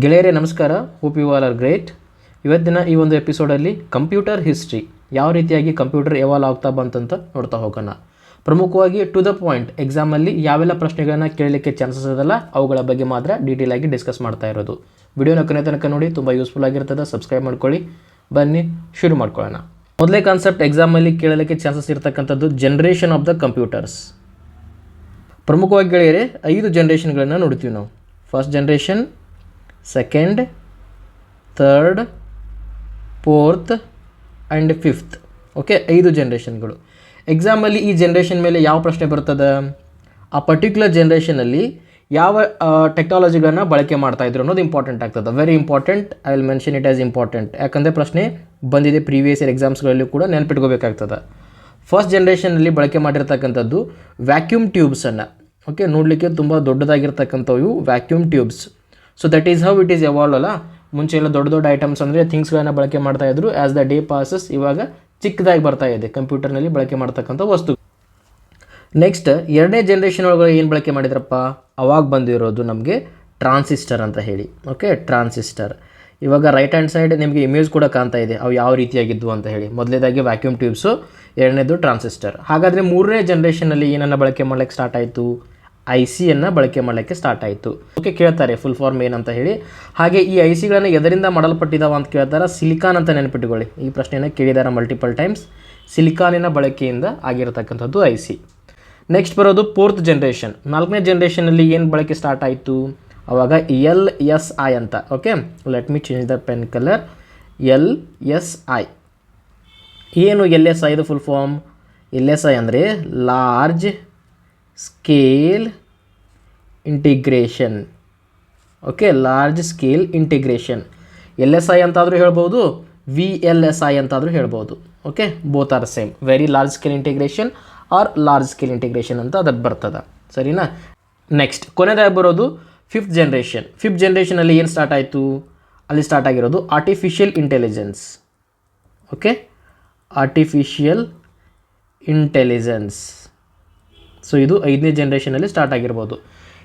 ಗೆಳೆಯರೇ, ನಮಸ್ಕಾರ. Hope you all are great ಇವತ್ತಿನ ಈ ಒಂದು ಎಪಿಸೋಡಲ್ಲಿ ಕಂಪ್ಯೂಟರ್ ಹಿಸ್ಟ್ರಿ ಯಾವ ರೀತಿಯಾಗಿ ಕಂಪ್ಯೂಟರ್ ಎವಾಲ್ವ್ ಆಗ್ತಾ ಬಂತಂತ ನೋಡ್ತಾ ಹೋಗೋಣ. ಪ್ರಮುಖವಾಗಿ ಟು ದ ಪಾಯಿಂಟ್ ಎಕ್ಸಾಮಲ್ಲಿ ಯಾವೆಲ್ಲ ಪ್ರಶ್ನೆಗಳನ್ನು ಕೇಳಲಿಕ್ಕೆ ಚಾನ್ಸಸ್ ಅದಲ್ಲ, ಅವುಗಳ ಬಗ್ಗೆ ಮಾತ್ರ ಡೀಟೇಲ್ ಆಗಿ ಡಿಸ್ಕಸ್ ಮಾಡ್ತಾ ಇರೋದು. ವಿಡಿಯೋನ ಕೊನೆ ತನಕ ನೋಡಿ, ತುಂಬ ಯೂಸ್ಫುಲ್ ಆಗಿರ್ತದೆ ಸಬ್ಸ್ಕ್ರೈಬ್ ಮಾಡ್ಕೊಳ್ಳಿ. ಬನ್ನಿ, ಶುರು ಮಾಡ್ಕೊಳ್ಳೋಣ. ಮೊದಲೇ ಕಾನ್ಸೆಪ್ಟ್ ಎಕ್ಸಾಮಲ್ಲಿ ಕೇಳಲಿಕ್ಕೆ ಚಾನ್ಸಸ್ ಇರ್ತಕ್ಕಂಥದ್ದು ಜನ್ರೇಷನ್ ಆಫ್ ದ ಕಂಪ್ಯೂಟರ್ಸ್ ಪ್ರಮುಖವಾಗಿ ಗೆಳೆಯರೆ, ಐದು ಜನ್ರೇಷನ್ಗಳನ್ನು ನೋಡ್ತೀವಿ ನಾವು. First generation second third fourth and fifth okay ಐದು ಜನ್ರೇಷನ್ಗಳು ಎಕ್ಸಾಮಲ್ಲಿ ಈ ಜನ್ರೇಷನ್ ಮೇಲೆ ಯಾವ ಪ್ರಶ್ನೆ ಬರ್ತದೆ? ಆ ಪರ್ಟಿಕ್ಯುಲರ್ ಜನ್ರೇಷನಲ್ಲಿ ಯಾವ ಟೆಕ್ನಾಲಜಿಗಳನ್ನು ಬಳಕೆ ಮಾಡ್ತಾಯಿದ್ರು ಅನ್ನೋದು ಇಂಪಾರ್ಟೆಂಟ್ ಆಗ್ತದೆ. Very important I will mention it as important ಯಾಕಂದರೆ ಪ್ರಶ್ನೆ ಬಂದಿದೆ ಪ್ರೀವಿಯಸ್ ಇಯರ್ ಎಕ್ಸಾಮ್ಸ್ಗಳಲ್ಲೂ ಕೂಡ ನೆನಪಿಟ್ಕೋಬೇಕಾಗ್ತದೆ. ಫಸ್ಟ್ ಜನ್ರೇಷನಲ್ಲಿ ಬಳಕೆ ಮಾಡಿರ್ತಕ್ಕಂಥದ್ದು ವ್ಯಾಕ್ಯೂಮ್ ಟ್ಯೂಬ್ಸನ್ನು ಓಕೆ ನೋಡಲಿಕ್ಕೆ ತುಂಬ ದೊಡ್ಡದಾಗಿರ್ತಕ್ಕಂಥವು vacuum tubes so that is how it is evolve ಅಲ್ಲ? ಮುಂಚೆ ಎಲ್ಲ ದೊಡ್ಡ ದೊಡ್ಡ ಐಟಮ್ಸ್ ಅಂದರೆ ಥಿಂಗ್ಸ್ಗಳನ್ನ ಬಳಕೆ ಮಾಡ್ತಾ ಇದ್ರು. ಆ್ಯಸ್ ದ ಡೇ ಪಾಸಸ್ ಇವಾಗ ಚಿಕ್ಕದಾಗಿ ಬರ್ತಾ ಇದೆ ಕಂಪ್ಯೂಟರ್ನಲ್ಲಿ ಬಳಕೆ ಮಾಡ್ತಕ್ಕಂಥ ವಸ್ತು. ನೆಕ್ಸ್ಟ್ ಎರಡನೇ ಜನ್ರೇಷನ್ ಒಳಗೆ ಏನು ಬಳಕೆ ಮಾಡಿದ್ರಪ್ಪ? ಅವಾಗ ಬಂದಿರೋದು ನಮಗೆ ಟ್ರಾನ್ಸಿಸ್ಟರ್ ಅಂತ ಹೇಳಿ. ಓಕೆ ಟ್ರಾನ್ಸಿಸ್ಟರ್ ಇವಾಗ ರೈಟ್ ಹ್ಯಾಂಡ್ ಸೈಡ್ ನಿಮಗೆ ಇಮೇಜ್ ಕೂಡ ಕಾಣ್ತಾ ಇದೆ. ಅವು ಯಾವ ರೀತಿಯಾಗಿದ್ವು ಅಂತ ಹೇಳಿ. ಮೊದಲೇದಾಗಿ ವ್ಯಾಕ್ಯೂಮ್ ಟ್ಯೂಬ್ಸು ಎರಡನೇದು ಟ್ರಾನ್ಸಿಸ್ಟರ್ ಹಾಗಾದರೆ ಮೂರನೇ ಜನ್ರೇಷನಲ್ಲಿ ಏನನ್ನು ಬಳಕೆ ಮಾಡ್ಲಿಕ್ಕೆ ಸ್ಟಾರ್ಟ್ ಆಯಿತು? ಐ ಸಿಯನ್ನು ಬಳಕೆ ಮಾಡಲಿಕ್ಕೆ ಸ್ಟಾರ್ಟ್ ಆಯಿತು. ಓಕೆ, ಕೇಳ್ತಾರೆ ಫುಲ್ ಫಾರ್ಮ್ ಏನಂತ ಹೇಳಿ. ಹಾಗೆ ಈ ಐ ಸಿಗಳನ್ನು ಎದರಿಂದ ಮಾಡಲ್ಪಟ್ಟಿದ್ದಾವೆ ಅಂತ ಕೇಳ್ತಾರೆ ಸಿಲಿಕಾನ್ ಅಂತ ನೆನಪಿಟ್ಟುಕೊಳ್ಳಿ ಈ ಪ್ರಶ್ನೆಯನ್ನು ಕೇಳಿದ್ದಾರೆ ಮಲ್ಟಿಪಲ್ ಟೈಮ್ಸ್ ಸಿಲಿಕಾನಿನ ಬಳಕೆಯಿಂದ ಆಗಿರತಕ್ಕಂಥದ್ದು ಐ ಸಿ ನೆಕ್ಸ್ಟ್ ಬರೋದು ಫೋರ್ತ್ ಜನ್ರೇಷನ್ ನಾಲ್ಕನೇ ಜನ್ರೇಷನಲ್ಲಿ ಏನು ಬಳಕೆ ಸ್ಟಾರ್ಟ್ ಆಯಿತು? ಅವಾಗ ಎಲ್ ಎಸ್ ಐ ಅಂತ. Okay let me change the pen colour L S I ಏನು ಎಲ್ ಎಸ್ ಐದು full form L S I ಅಂದರೆ large scale integration okay large scale integration L S I ಅಂತಾದರೂ ಹೇಳ್ಬೋದು V L S I ಅಂತಾದರೂ ಹೇಳ್ಬೋದು. Okay both are same very large scale integration or large scale integration ಅಂತ ಅದಕ್ಕೆ ಬರ್ತದೆ. ಸರಿನಾ? Next ಕೊನೆದಾಗಿ ಬರೋದು fifth generation fifth ಜನ್ರೇಷನಲ್ಲಿ ಏನು ಸ್ಟಾರ್ಟ್ ಆಯಿತು? ಅಲ್ಲಿ ಸ್ಟಾರ್ಟ್ ಆಗಿರೋದು artificial intelligence okay artificial intelligence so ಇದು ಐದನೇ ಜನ್ರೇಷನಲ್ಲಿ ಸ್ಟಾರ್ಟ್ ಆಗಿರ್ಬೋದು.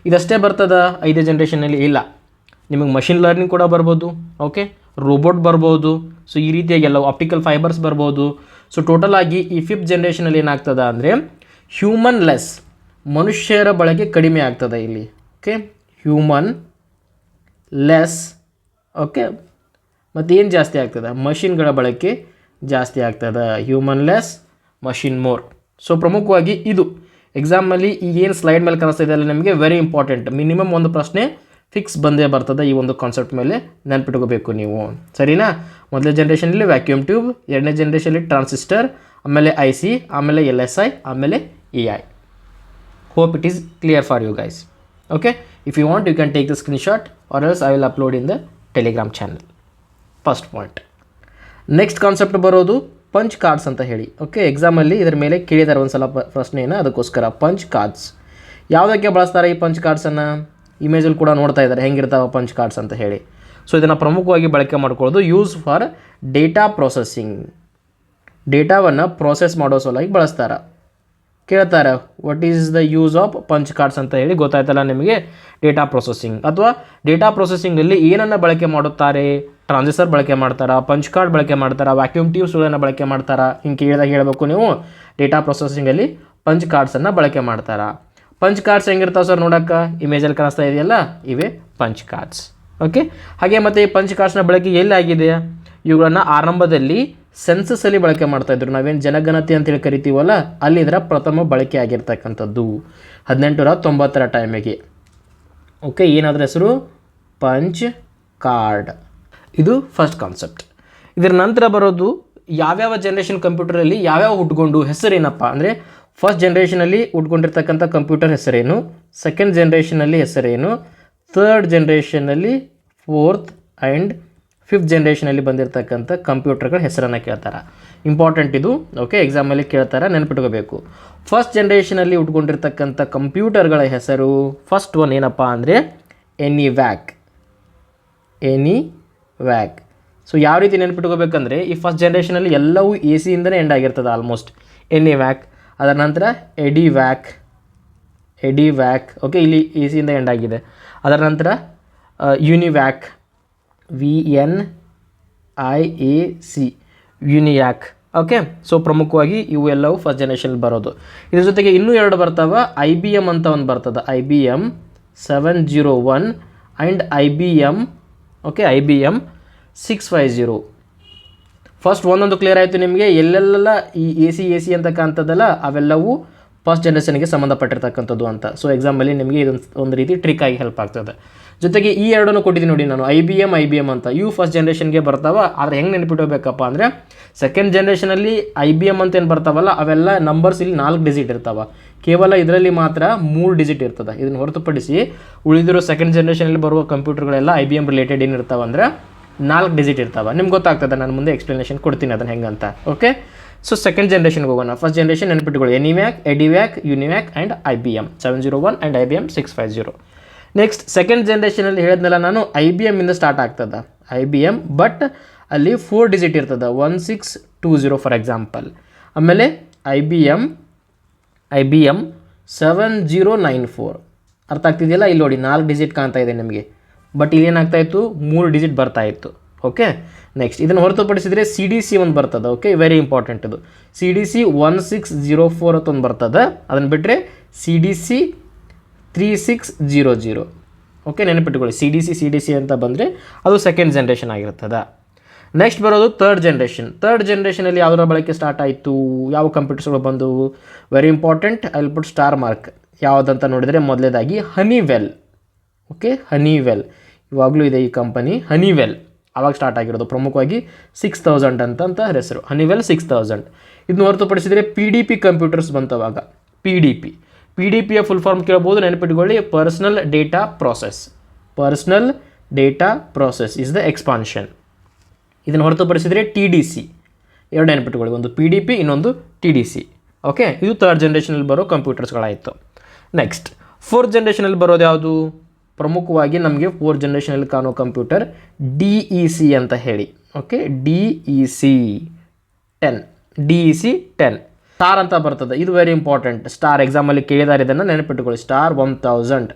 ಇದಷ್ಟೇ ಬರ್ತದ? ಐದನೇ ಜನ್ರೇಷನಲ್ಲಿ ಇಲ್ಲ. ನಿಮಗೆ ಮಷಿನ್ ಲರ್ನಿಂಗ್ ಕೂಡ ಬರ್ಬೋದು ಓಕೆ ರೋಬೋಟ್ ಬರ್ಬೋದು ಸೊ ಈ ರೀತಿಯಾಗಿ ಎಲ್ಲ ಆಪ್ಟಿಕಲ್ ಫೈಬರ್ಸ್ ಬರ್ಬೋದು. ಸೊ ಟೋಟಲ್ ಆಗಿ ಈ ಫಿಫ್ತ್ ಜನ್ರೇಷನಲ್ಲಿ ಏನಾಗ್ತದ ಅಂದರೆ ಹ್ಯೂಮನ್ ಲೆಸ್ ಮನುಷ್ಯರ ಬಳಕೆ ಕಡಿಮೆ ಆಗ್ತದೆ ಇಲ್ಲಿ ಓಕೆ ಹ್ಯೂಮನ್ ಲೆಸ್ ಓಕೆ ಮತ್ತು ಏನು ಜಾಸ್ತಿ ಆಗ್ತದೆ? ಮಷಿನ್ಗಳ ಬಳಕೆ ಜಾಸ್ತಿ ಆಗ್ತದೆ. Human less machine more so ಪ್ರಮುಖವಾಗಿ ಇದು. ಎಕ್ಸಾಮಲ್ಲಿ ಈಗೇನು ಸ್ಲೈಡ್ ಮೇಲೆ ಕಾಣಿಸ್ತಾ ಇದೆ ಅಲ್ಲ ನಿಮಗೆ ವೆರಿ ಇಂಪಾರ್ಟೆಂಟ್ ಮಿನಿಮಮ್ ಒಂದು ಪ್ರಶ್ನೆ ಫಿಕ್ಸ್ ಬಂದೇ ಬರ್ತದೆ ಈ ಒಂದು ಕಾನ್ಸೆಪ್ಟ್ ಮೇಲೆ. ನೆನ್ಪಿಟ್ಕೋಬೇಕು ನೀವು. ಸರಿನಾ? ಮೊದಲನೇ ಜನ್ರೇಷನಲ್ಲಿ ವ್ಯಾಕ್ಯೂಮ್ ಟ್ಯೂಬ್ ಎರಡನೇ ಜನ್ರೇಷನಲ್ಲಿ ಟ್ರಾನ್ಸಿಸ್ಟರ್ ಆಮೇಲೆ ಐ ಸಿ ಆಮೇಲೆ ಎಲ್ ಎಸ್ ಐ ಆಮೇಲೆ A I hope it is clear for you guys okay if you want you can take the screenshot or else I will upload in the Telegram channel first point next concept ಬರೋದು punch cards ಅಂತ ಹೇಳಿ. Okay ಎಕ್ಸಾಮಲ್ಲಿ ಇದರ ಮೇಲೆ ಕೇಳಿದ್ದಾರೆ ಒಂದು ಸಲ ಪ್ರಶ್ನೆಯನ್ನು, ಅದಕ್ಕೋಸ್ಕರ ಪಂಚ್ ಕಾರ್ಡ್ಸ್ ಯಾವುದಕ್ಕೆ ಬಳಸ್ತಾರೆ ಈ ಪಂಚ್ ಕಾರ್ಡ್ಸನ್ನು ಇಮೇಜಲ್ಲಿ ಕೂಡ ನೋಡ್ತಾ ಇದ್ದಾರೆ, ಹೆಂಗಿರ್ತಾವೆ ಪಂಚ್ ಕಾರ್ಡ್ಸ್ ಅಂತ ಹೇಳಿ. ಸೊ ಇದನ್ನು ಪ್ರಮುಖವಾಗಿ ಬಳಕೆ ಮಾಡ್ಕೊಳ್ಳೋದು ಯೂಸ್ ಫಾರ್ ಡೇಟಾ ಪ್ರೊಸೆಸಿಂಗ್ ಡೇಟಾವನ್ನು ಪ್ರೋಸೆಸ್ ಮಾಡೋ ಸಲುವಾಗಿ ಬಳಸ್ತಾರೆ. ಕೇಳ್ತಾರೆ what is the use of punch cards ಅಂತ ಹೇಳಿ ಗೊತ್ತಾಯ್ತಲ್ಲ ನಿಮಗೆ? ಡೇಟಾ ಪ್ರೊಸೆಸಿಂಗ್ ಅಥವಾ ಡೇಟಾ ಪ್ರೊಸೆಸಿಂಗಲ್ಲಿ ಏನನ್ನು ಬಳಕೆ ಮಾಡುತ್ತಾರೆ? ಟ್ರಾನ್ಸಿಸ್ಟರ್ ಬಳಕೆ ಮಾಡ್ತಾರೆ, ಪಂಚ್ ಕಾರ್ಡ್ ಬಳಕೆ ಮಾಡ್ತಾರೆ ವ್ಯಾಕ್ಯೂಮ್ ಟ್ಯೂಬ್ಸ್ಗಳನ್ನು ಬಳಕೆ ಮಾಡ್ತಾರೆ, ಹಿಂಗೆ ಕೇಳಿದಾಗ ಹೇಳಬೇಕು ನೀವು. ಡೇಟಾ ಪ್ರೊಸೆಸಿಂಗಲ್ಲಿ ಪಂಚ್ ಕಾರ್ಡ್ಸನ್ನು ಬಳಕೆ ಮಾಡ್ತಾರೆ. ಪಂಚ್ ಕಾರ್ಡ್ಸ್ ಹೆಂಗಿರ್ತಾವೆ ಸರ್ ನೋಡೋಕ್ಕೆ? ಇಮೇಜಲ್ಲಿ ಕಾಣಿಸ್ತಾ ಇದೆಯಲ್ಲ? ಇವೆ ಪಂಚ್ ಕಾರ್ಡ್ಸ್. ಓಕೆ ಹಾಗೆ ಮತ್ತು ಈ ಪಂಚ್ ಕಾರ್ಡ್ಸ್ನ ಬಳಕೆ ಎಲ್ಲಿ ಆಗಿದೆ? ಇವುಗಳನ್ನು ಆರಂಭದಲ್ಲಿ ಸೆನ್ಸಸ್ಸಲ್ಲಿ ಬಳಕೆ ಮಾಡ್ತಾಯಿದ್ರು ನಾವೇನು ಜನಗಣತಿ ಅಂತೇಳಿ ಕರಿತೀವಲ್ಲ, ಅಲ್ಲಿ ಇದರ ಪ್ರಥಮ ಬಳಕೆ ಆಗಿರ್ತಕ್ಕಂಥದ್ದು. ಹದಿನೆಂಟುನೂರ ತೊಂಬತ್ತರ ಟೈಮಿಗೆ ಓಕೆ ಏನಾದ್ರ ಹೆಸರು? Punch card. ಇದು ಫಸ್ಟ್ ಕಾನ್ಸೆಪ್ಟ್ ಇದರ ನಂತರ ಬರೋದು ಯಾವ್ಯಾವ ಜನ್ರೇಷನ್ ಕಂಪ್ಯೂಟರಲ್ಲಿ ಯಾವ್ಯಾವ ಹುಟ್ಕೊಂಡು ಹೆಸರೇನಪ್ಪ ಅಂದರೆ ಫಸ್ಟ್ ಜನ್ರೇಷನಲ್ಲಿ ಉಟ್ಕೊಂಡಿರ್ತಕ್ಕಂಥ ಕಂಪ್ಯೂಟರ್ ಹೆಸರೇನು ಸೆಕೆಂಡ್ ಜನ್ರೇಷನಲ್ಲಿ ಹೆಸರೇನು ಥರ್ಡ್ ಜನ್ರೇಷನಲ್ಲಿ ಫೋರ್ತ್ ಆ್ಯಂಡ್ ಫಿಫ್ತ್ ಜನ್ರೇಷನಲ್ಲಿ ಬಂದಿರತಕ್ಕಂಥ ಕಂಪ್ಯೂಟರ್ಗಳ ಹೆಸರನ್ನು ಕೇಳ್ತಾರೆ. ಇಂಪಾರ್ಟೆಂಟ್ ಇದು. ಓಕೆ ಎಕ್ಸಾಮಲ್ಲಿ ಕೇಳ್ತಾರೆ, ನೆನಪಿಟ್ಕೋಬೇಕು. ಫಸ್ಟ್ ಜನ್ರೇಷನಲ್ಲಿ ಉಟ್ಕೊಂಡಿರ್ತಕ್ಕಂಥ ಕಂಪ್ಯೂಟರ್ಗಳ ಹೆಸರು ಫಸ್ಟ್ ಒನ್ ಏನಪ್ಪ ಅಂದರೆ ENIAC ENIAC so ಯಾವ ರೀತಿ ನೆನ್ಪಿಟ್ಕೋಬೇಕಂದ್ರೆ, ಈ ಫಸ್ಟ್ ಜನ್ರೇಷನಲ್ಲಿ ಎಲ್ಲವೂ ಎ ಸಿಯಿಂದನೇ ಎಂಡ್ ಆಗಿರ್ತದೆ ಆಲ್ಮೋಸ್ಟ್ ಎನಿ ವ್ಯಾಕ್ ಅದರ ನಂತರ EDVAC EDVAC okay ಇಲ್ಲಿ ಎ ಸಿಯಿಂದ ಎಂಡ್ ಆಗಿದೆ. ಅದರ ನಂತರ UNIVAC V N I A C UNIVAC okay so ಪ್ರಮುಖವಾಗಿ ಇವು ಎಲ್ಲವೂ ಫಸ್ಟ್ ಜನರೇಷನ್ ಬರೋದು. ಇದ್ರ ಜೊತೆಗೆ ಇನ್ನೂ ಎರಡು ಬರ್ತಾವೆ ಐ ಬಿ ಎಂ ಅಂತ ಒಂದು ಬರ್ತದೆ. I B M seven zero one and I B M okay I B M six five zero first ಒಂದೊಂದು ಕ್ಲಿಯರ್ ಆಯಿತು ನಿಮಗೆ. ಎಲ್ಲೆಲ್ಲ ಈ ಎ ಸಿ ಎ ಸಿ ಅಂತಕ್ಕಂಥದ್ದಲ್ಲ ಅವೆಲ್ಲವೂ ಫಸ್ಟ್ ಜನ್ರೇಷನ್ಗೆ ಸಂಬಂಧಪಟ್ಟಿರ್ತಕ್ಕಂಥದ್ದು ಅಂತ. ಸೊ ಎಕ್ಸಾಮಲ್ಲಿ ನಿಮಗೆ ಇದೊಂದು, ಒಂದು ರೀತಿ ಟ್ರಿಕ್ ಆಗಿ ಹೆಲ್ಪ್ ಆಗ್ತದೆ. ಜೊತೆಗೆ ಈ ಎರಡನ್ನು ಕೊಟ್ಟಿದ್ದೀನಿ ನೋಡಿ ನಾನು. I B M I B M ಅಂತ. ಇವು ಫಸ್ಟ್ ಜನ್ರೇಷನ್ಗೆ ಬರ್ತಾವ. ಆದರೆ ಹೆಂಗೆ ನೆನಪಿಟ್ಕೋಬೇಕಪ್ಪ ಅಂದರೆ ಸೆಕೆಂಡ್ ಜನ್ರೇಷನಲ್ಲಿ ಐ ಬಿ ಎಂ ಅಂತ ಏನು ಬರ್ತಾವಲ್ಲ, ಅವೆಲ್ಲ ನಂಬರ್ಸ್ ಇಲ್ಲಿ ನಾಲ್ಕು ಡಿಜಿಟ್ ಇರ್ತಾವ. ಕೇವಲ ಇದರಲ್ಲಿ ಮಾತ್ರ ಮೂರು ಡಿಜಿಟ್ ಇರ್ತದೆ. ಇದನ್ನು ಹೊರತುಪಡಿಸಿ ಉಳಿದಿರೋ ಸೆಕೆಂಡ್ ಜನ್ರೇಷನಲ್ಲಿ ಬರುವ ಕಂಪ್ಯೂಟರ್ಗಳೆಲ್ಲ ಐ ಬಿ ಎಂ ರಿಲೇಟೆಡ್ ಏನು ಇರ್ತಾವೆ ಅಂದರೆ ನಾಲ್ಕು ಡಿಜಿಟ್ ಇರ್ತಾವೆ. ನಿಮ್ಗೆ ಗೊತ್ತಾಗ್ತದೆ, ನಾನು ಮುಂದೆ ಎಕ್ಸ್ಪ್ಲನೇಷನ್ ಕೊಡ್ತೀನಿ ಅದನ್ನು ಹೆಂಗಂತ. ಓಕೆ ಸೊ ಸೆಕೆಂಡ್ ಜನ್ರೇಷನ್ಗೆ ಹೋಗೋಣ. First generation ನೆನಪಿಟ್ಕೊಳ್ಳಿ. ENIAC EDVAC UNIVAC and I B M seven zero one and I B M six five zero next second ಜನ್ರೇಷನಲ್ಲಿ ಹೇಳಿದ್ನಲ್ಲ ನಾನು ಐ ಬಿ ಎಮ್ಮಿಂದ ಸ್ಟಾರ್ಟ್ ಆಗ್ತದೆ. ಐ ಬಿ ಎಂ ಬಟ್ ಅಲ್ಲಿ four digit ಇರ್ತದೆ. One six two zero for example ಆಮೇಲೆ I B M I B M seven zero nine four. ಅರ್ಥ ಆಗ್ತಿದೆಯಲ್ಲ? ಇಲ್ಲಿ ನೋಡಿ, ನಾಲ್ಕು ಡಿಜಿಟ್ ಕಾಣ್ತಾ ಇದೆ ನಿಮಗೆ. ಬಟ್ ಇಲ್ಲಿ ಏನಾಗ್ತಾ ಇತ್ತು? ಮೂರು ಡಿಜಿಟ್ ಬರ್ತಾ ಇತ್ತು. ಓಕೆ? ನೆಕ್ಸ್ಟ್ ಇದನ್ನು ಹೊರತುಪಡಿಸಿದರೆ ಸಿ ಡಿ ಸಿ ಒಂದು ಬರ್ತದೆ. ಓಕೆ? ವೆರಿ ಇಂಪಾರ್ಟೆಂಟ್ ಇದು. C D C one six zero four ಅಂತ ಒಂದು ಬರ್ತದೆ. ಅದನ್ನು ಬಿಟ್ಟರೆ C D C three six zero zero okay? ನೆನಪಿಟ್ಕೊಳ್ಳಿ. C D C C D C ಅಂತ ಬಂದರೆ ಅದು ಸೆಕೆಂಡ್ ಜನ್ರೇಷನ್ ಆಗಿರ್ತದೆ. ನೆಕ್ಸ್ಟ್ ಬರೋದು ತರ್ಡ್ ಜನ್ರೇಷನ್ ತರ್ಡ್ ಜನ್ರೇಷನಲ್ಲಿ ಯಾವುದರ ಬಳಕೆ ಸ್ಟಾರ್ಟ್ ಆಯಿತು? ಯಾವ ಕಂಪ್ಯೂಟರ್ಸ್ಗಳು ಬಂದವು very important I will put star mark ಯಾವುದಂತ ನೋಡಿದರೆ ಮೊದಲೇದಾಗಿ ಹನಿವೆಲ್ ಓಕೆ ಹನಿವೆಲ್ ಇವಾಗಲೂ ಇದೆ ಈ ಕಂಪನಿ ಹನಿವೆಲ್ ಆವಾಗ ಸ್ಟಾರ್ಟ್ ಆಗಿರೋದು. ಪ್ರಮುಖವಾಗಿ ಸಿಕ್ಸ್ ತೌಸಂಡ್ ಅಂತ ಹೆಸರು. ಹನಿವೆಲ್ ಸಿಕ್ಸ್ ತೌಸಂಡ್ ಇದನ್ನ ಹೊರತುಪಡಿಸಿದರೆ P D P computers ಬಂತವಾಗ. P D P P D ಪಿಯ ಫುಲ್ ಫಾರ್ಮ್ ಕೇಳ್ಬೋದು, ನೆನಪಿಟ್ಕೊಳ್ಳಿ. Personal data process personal data process is the expansion ಇದನ್ನು ಹೊರತುಪಡಿಸಿದರೆ ಟಿ ಡಿ ಸಿ ಎರಡು ನೆನಪಿಟ್ಟುಕೊಳ್ಳಿ ಒಂದು ಪಿ ಡಿ ಪಿ ಇನ್ನೊಂದು ಟಿ ಡಿ ಸಿ ಓಕೆ ಇದು ಥರ್ಡ್ ಜನ್ರೇಷನಲ್ಲಿ ಬರೋ ಕಂಪ್ಯೂಟರ್ಸ್ಗಳಾಯಿತು ನೆಕ್ಸ್ಟ್ ಫೋರ್ತ್ ಜನ್ರೇಷನಲ್ಲಿ ಬರೋದು ಯಾವುದು? ಪ್ರಮುಖವಾಗಿ ನಮಗೆ ಫೋರ್ತ್ ಜನ್ರೇಷನಲ್ಲಿ ಕಾಣೋ ಕಂಪ್ಯೂಟರ್ ಡಿ ಇ ಸಿ ಅಂತ ಹೇಳಿ. Okay D E C ten D E C ten star ಅಂತ ಬರ್ತದೆ. ಇದು ವೆರಿ ಇಂಪಾರ್ಟೆಂಟ್ ಸ್ಟಾರ್ ಎಕ್ಸಾಮಲ್ಲಿ ಕೇಳಿದಾರೆ ಇದನ್ನು ನೆನಪಿಟ್ಟುಕೊಳ್ಳಿ ಸ್ಟಾರ್ ಒನ್ ತೌಸಂಡ್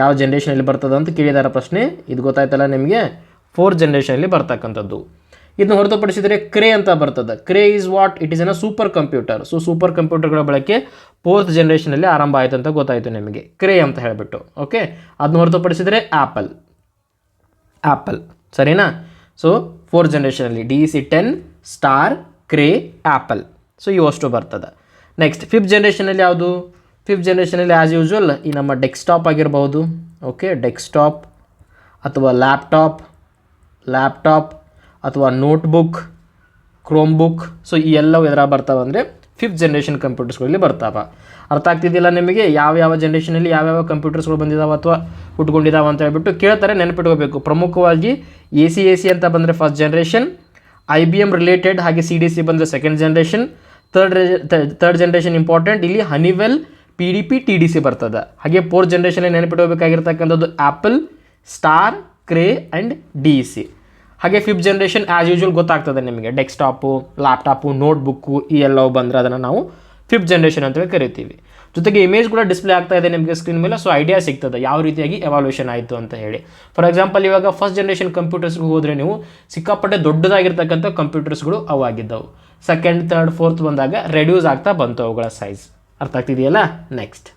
ಯಾವ ಜನ್ರೇಷನಲ್ಲಿ ಬರ್ತದೆ ಅಂತ ಕೇಳಿದಾರ ಪ್ರಶ್ನೆ? ಇದು ಗೊತ್ತಾಯ್ತಲ್ಲ ನಿಮಗೆ? ಫೋರ್ತ್ ಜನ್ರೇಷನಲ್ಲಿ ಬರ್ತಕ್ಕಂಥದ್ದು. ಇದನ್ನು ಹೊರತುಪಡಿಸಿದರೆ ಕ್ರೇ ಅಂತ ಬರ್ತದೆ. Cray is what it is an a super computer so super ಕಂಪ್ಯೂಟರ್ಗಳ ಬಳಕೆ ಫೋರ್ತ್ ಜನ್ರೇಷನಲ್ಲಿ ಆರಂಭ ಆಯಿತು ಅಂತ ಗೊತ್ತಾಯಿತು ನಿಮಗೆ. ಕ್ರೇ ಅಂತ ಹೇಳಿಬಿಟ್ಟು ಓಕೆ ಅದನ್ನ ಹೊರತುಪಡಿಸಿದರೆ ಆ್ಯಪಲ್ ಆ್ಯಪಲ್ ಸರಿನಾ? ಸೊ ಫೋರ್ತ್ ಜನ್ರೇಷನಲ್ಲಿ D C ten star Cray Apple so ಇವಷ್ಟು ಬರ್ತದೆ. ನೆಕ್ಸ್ಟ್ ಫಿಫ್ತ್ ಜನ್ರೇಷನಲ್ಲಿ ಯಾವುದು? ಫಿಫ್ತ್ ಜನ್ರೇಷನಲ್ಲಿ ಆ್ಯಸ್ ಯೂಶ್ವಲ್ ಈ ನಮ್ಮ ಡೆಸ್ಕ್ಟಾಪ್ ಆಗಿರ್ಬೋದು ಓಕೆ ಡೆಸ್ಕ್ಟಾಪ್ ಅಥವಾ ಲ್ಯಾಪ್ಟಾಪ್ ಲ್ಯಾಪ್ಟಾಪ್ ಅಥವಾ ನೋಟ್ಬುಕ್ ಕ್ರೋಮ್ ಬುಕ್ ಸೊ ಈ ಎಲ್ಲವೂ ಎದುರ ಬರ್ತಾವೆ ಅಂದರೆ ಫಿಫ್ತ್ ಜನ್ರೇಷನ್ ಕಂಪ್ಯೂಟರ್ಸ್ಗಳಲ್ಲಿ ಬರ್ತಾವ. ಅರ್ಥ ಆಗ್ತಿದ್ದಿಲ್ಲ ನಿಮಗೆ? ಯಾವ ಯಾವ ಜನ್ರೇಷನಲ್ಲಿ ಯಾವ್ಯಾವ ಕಂಪ್ಯೂಟರ್ಸ್ಗಳು ಬಂದಿದ್ದಾವೆ ಅಥವಾ ಹುಟ್ಕೊಂಡಿದ್ದಾವೆ ಅಂತ ಹೇಳ್ಬಿಟ್ಟು ಕೇಳ್ತಾರೆ, ನೆನಪಿಟ್ಕೋಬೇಕು. ಪ್ರಮುಖವಾಗಿ ಎ ಸಿ ಎ ಸಿ ಅಂತ ಬಂದರೆ first generation I B M related ಹಾಗೆ ಸಿ ಡಿ ಸಿ ಬಂದರೆ second generation third third generation important ಇಲ್ಲಿ Honeywell P D P T D C ಬರ್ತದೆ. ಹಾಗೆ ಫೋರ್ತ್ ಜನ್ರೇಷನಲ್ಲಿ ನೆನಪಿಟ್ಕೋಬೇಕಾಗಿರ್ತಕ್ಕಂಥದ್ದು Apple star Cray and D C ಹಾಗೆ fifth generation as usual ಗೊತ್ತಾಗ್ತದೆ ನಿಮಗೆ. Desktop laptop notebook ಈ ಎಲ್ಲವೂ ಬಂದರೆ ಅದನ್ನು ನಾವು ಫಿಫ್ತ್ ಜನ್ರೇಷನ್ ಅಂತೇಳಿ ಕರಿತೀವಿ. ಜೊತೆಗೆ ಇಮೇಜ್ ಕೂಡ ಡಿಸ್ಪ್ಲೇ ಆಗ್ತಾ ಇದೆ ನಿಮಗೆ ಸ್ಕ್ರೀನ್ ಮೇಲೆ ಸೊ ಐಡಿಯಾ ಸಿಗ್ತದೆ ಯಾವ ರೀತಿಯಾಗಿ ಎವಾಲ್ಯೂಷನ್ ಆಯಿತು ಅಂತ ಹೇಳಿ. ಫಾರ್ ಎಕ್ಸಾಂಪಲ್ ಇವಾಗ ಫಸ್ಟ್ ಜನ್ರೇಷನ್ ಕಂಪ್ಯೂಟರ್ಸ್ಗೆ ಹೋದರೆ ನೀವು ಸಿಕ್ಕಾಪಟ್ಟೆ ದೊಡ್ಡದಾಗಿರ್ತಕ್ಕಂಥ ಕಂಪ್ಯೂಟರ್ಸ್ಗಳು ಅವಾಗಿದ್ದವು. ಸೆಕೆಂಡ್ ತರ್ಡ್ ಫೋರ್ತ್ ಬಂದಾಗ ರೆಡ್ಯೂಸ್ ಆಗ್ತಾ ಬಂತು ಅವುಗಳ ಸೈಜ್ ಅರ್ಥ ಆಗ್ತಿದೆಯಲ್ಲ? ನೆಕ್ಸ್ಟ್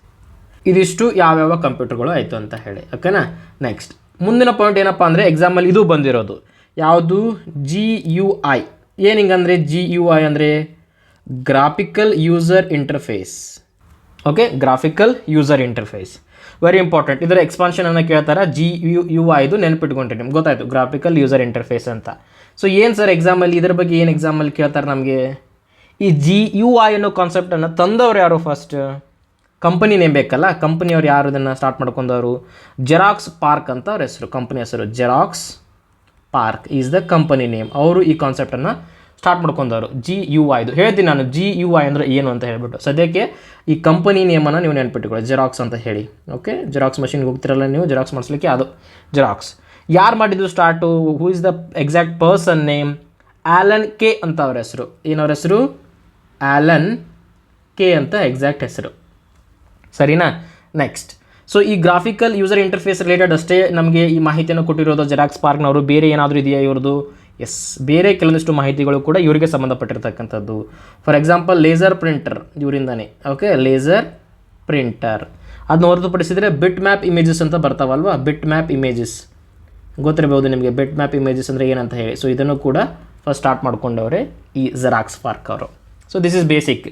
ಇದಿಷ್ಟು ಯಾವ್ಯಾವ ಕಂಪ್ಯೂಟರ್ಗಳು ಆಯಿತು ಅಂತ ಹೇಳಿ. ಓಕೆನಾ ನೆಕ್ಸ್ಟ್ ಮುಂದಿನ ಪಾಯಿಂಟ್ ಏನಪ್ಪ ಅಂದರೆ ಎಕ್ಸಾಮಲ್ಲಿ ಇದು ಬಂದಿರೋದು. ಯಾವುದು? ಜಿ ಯು ಐ ಏನು ಹಿಂಗಂದರೆ ಜಿ ಯು ಐ ಅಂದರೆ? Graphical user interface okay graphical user interface very important ಇದರ ಎಕ್ಸ್ಪಾನ್ಷನ್ ಅನ್ನು ಕೇಳ್ತಾರೆ? ಜಿ ಯು ಯು ಐದು ನೆನ್ಪಿಟ್ಕೊಂಡ್ರಿ ನಿಮ್ಗೆ. ಗೊತ್ತಾಯ್ತು. ಗ್ರಾಫಿಕಲ್ ಯೂಸರ್ ಇಂಟರ್ಫೇಸ್ ಅಂತ. ಸೊ ಏನು ಸರ್ ಎಕ್ಸಾಮಲ್ಲಿ ಇದ್ರ ಬಗ್ಗೆ ಏನು ಎಕ್ಸಾಮಲ್ಲಿ ಕೇಳ್ತಾರೆ ನಮಗೆ? ಈ ಜಿ ಯು ಐ ಅನ್ನೋ ಕಾನ್ಸೆಪ್ಟನ್ನು ತಂದವ್ರು ಯಾರು ಫಸ್ಟ್ ಕಂಪನಿ ನೇಮ್ ಬೇಕಲ್ಲ? ಕಂಪನಿಯವ್ರು ಯಾರು ಇದನ್ನು ಸ್ಟಾರ್ಟ್ ಮಾಡ್ಕೊಂಡವರು? ಜೆರಾಕ್ಸ್ ಪಾರ್ಕ್ ಅಂತ ಅವ್ರ ಹೆಸರು. ಕಂಪನಿ ಹೆಸರು Xerox PARC is the company name ಅವರು ಈ ಕಾನ್ಸೆಪ್ಟನ್ನು ಸ್ಟಾರ್ಟ್ ಮಾಡ್ಕೊಂಡವರು. ಜಿ ಯು ಐದು ಹೇಳ್ತೀನಿ ನಾನು ಜಿ ಯು ಐ ಅಂದರೆ ಏನು ಅಂತ ಹೇಳ್ಬಿಟ್ಟು. ಸದ್ಯಕ್ಕೆ ಈ ಕಂಪನಿ ನೇಮನ್ನು ನೀವು ನೆನ್ಪಿಟ್ಟುಕೊಳ್ಳಿ ಜೆರಾಕ್ಸ್ ಅಂತ ಹೇಳಿ. ಓಕೆ ಜೆರಾಕ್ಸ್ ಮಷಿನ್ಗೆ ಹೋಗ್ತಿರಲ್ಲ ನೀವು ಜೆರಾಕ್ಸ್ ಮಾಡಿಸ್ಲಿಕ್ಕೆ ಅದು. ಜೆರಾಕ್ಸ್ ಯಾರು ಮಾಡಿದ್ದು start who is the exact person name Alan Kay ಅಂತ ಅವ್ರ ಹೆಸರು. ಏನವ್ರ ಹೆಸರು? ಆ್ಯಲನ್ ಕೆ ಅಂತ ಎಕ್ಸಾಕ್ಟ್ ಹೆಸರು. ಸರಿನಾ? ನೆಕ್ಸ್ಟ್ ಸೊ ಈ ಗ್ರಾಫಿಕಲ್ ಯೂಸರ್ ಇಂಟರ್ಫೇಸ್ ರಿಲೇಟೆಡ್ ಅಷ್ಟೇ ನಮಗೆ ಈ ಮಾಹಿತಿಯನ್ನು ಕೊಟ್ಟಿರೋದು ಜೆರಾಕ್ಸ್ ಪಾರ್ಕ್ನವರು ಬೇರೆ ಏನಾದರೂ ಇದೆಯಾ ಇವ್ರದ್ದು? ಎಸ್ ಬೇರೆ ಕೆಲವೊಂದಿಷ್ಟು ಮಾಹಿತಿಗಳು ಕೂಡ ಇವರಿಗೆ ಸಂಬಂಧಪಟ್ಟಿರ್ತಕ್ಕಂಥದ್ದು. ಫಾರ್ ಎಕ್ಸಾಂಪಲ್ ಲೇಸರ್ ಪ್ರಿಂಟರ್ ಇವರಿಂದಾನೆ. ಓಕೆ ಲೇಸರ್ ಪ್ರಿಂಟರ್ ಅದನ್ನ ಹೊರತುಪಡಿಸಿದರೆ ಬಿಟ್ ಮ್ಯಾಪ್ ಇಮೇಜಸ್ ಅಂತ ಬರ್ತಾವಲ್ವಾ? ಬಿಟ್ ಮ್ಯಾಪ್ ಇಮೇಜಸ್ ಗೊತ್ತಿರಬಹುದು ನಿಮಗೆ ಬಿಟ್ ಮ್ಯಾಪ್ ಇಮೇಜಸ್ ಅಂದರೆ ಏನಂತ ಹೇಳಿ. ಸೊ ಇದನ್ನು ಕೂಡ ಫಸ್ಟ್ ಸ್ಟಾರ್ಟ್ ಮಾಡ್ಕೊಂಡವ್ರೆ ಈ ಜೆರಾಕ್ಸ್ ಪಾರ್ಕ್ ಅವರು. So this is basic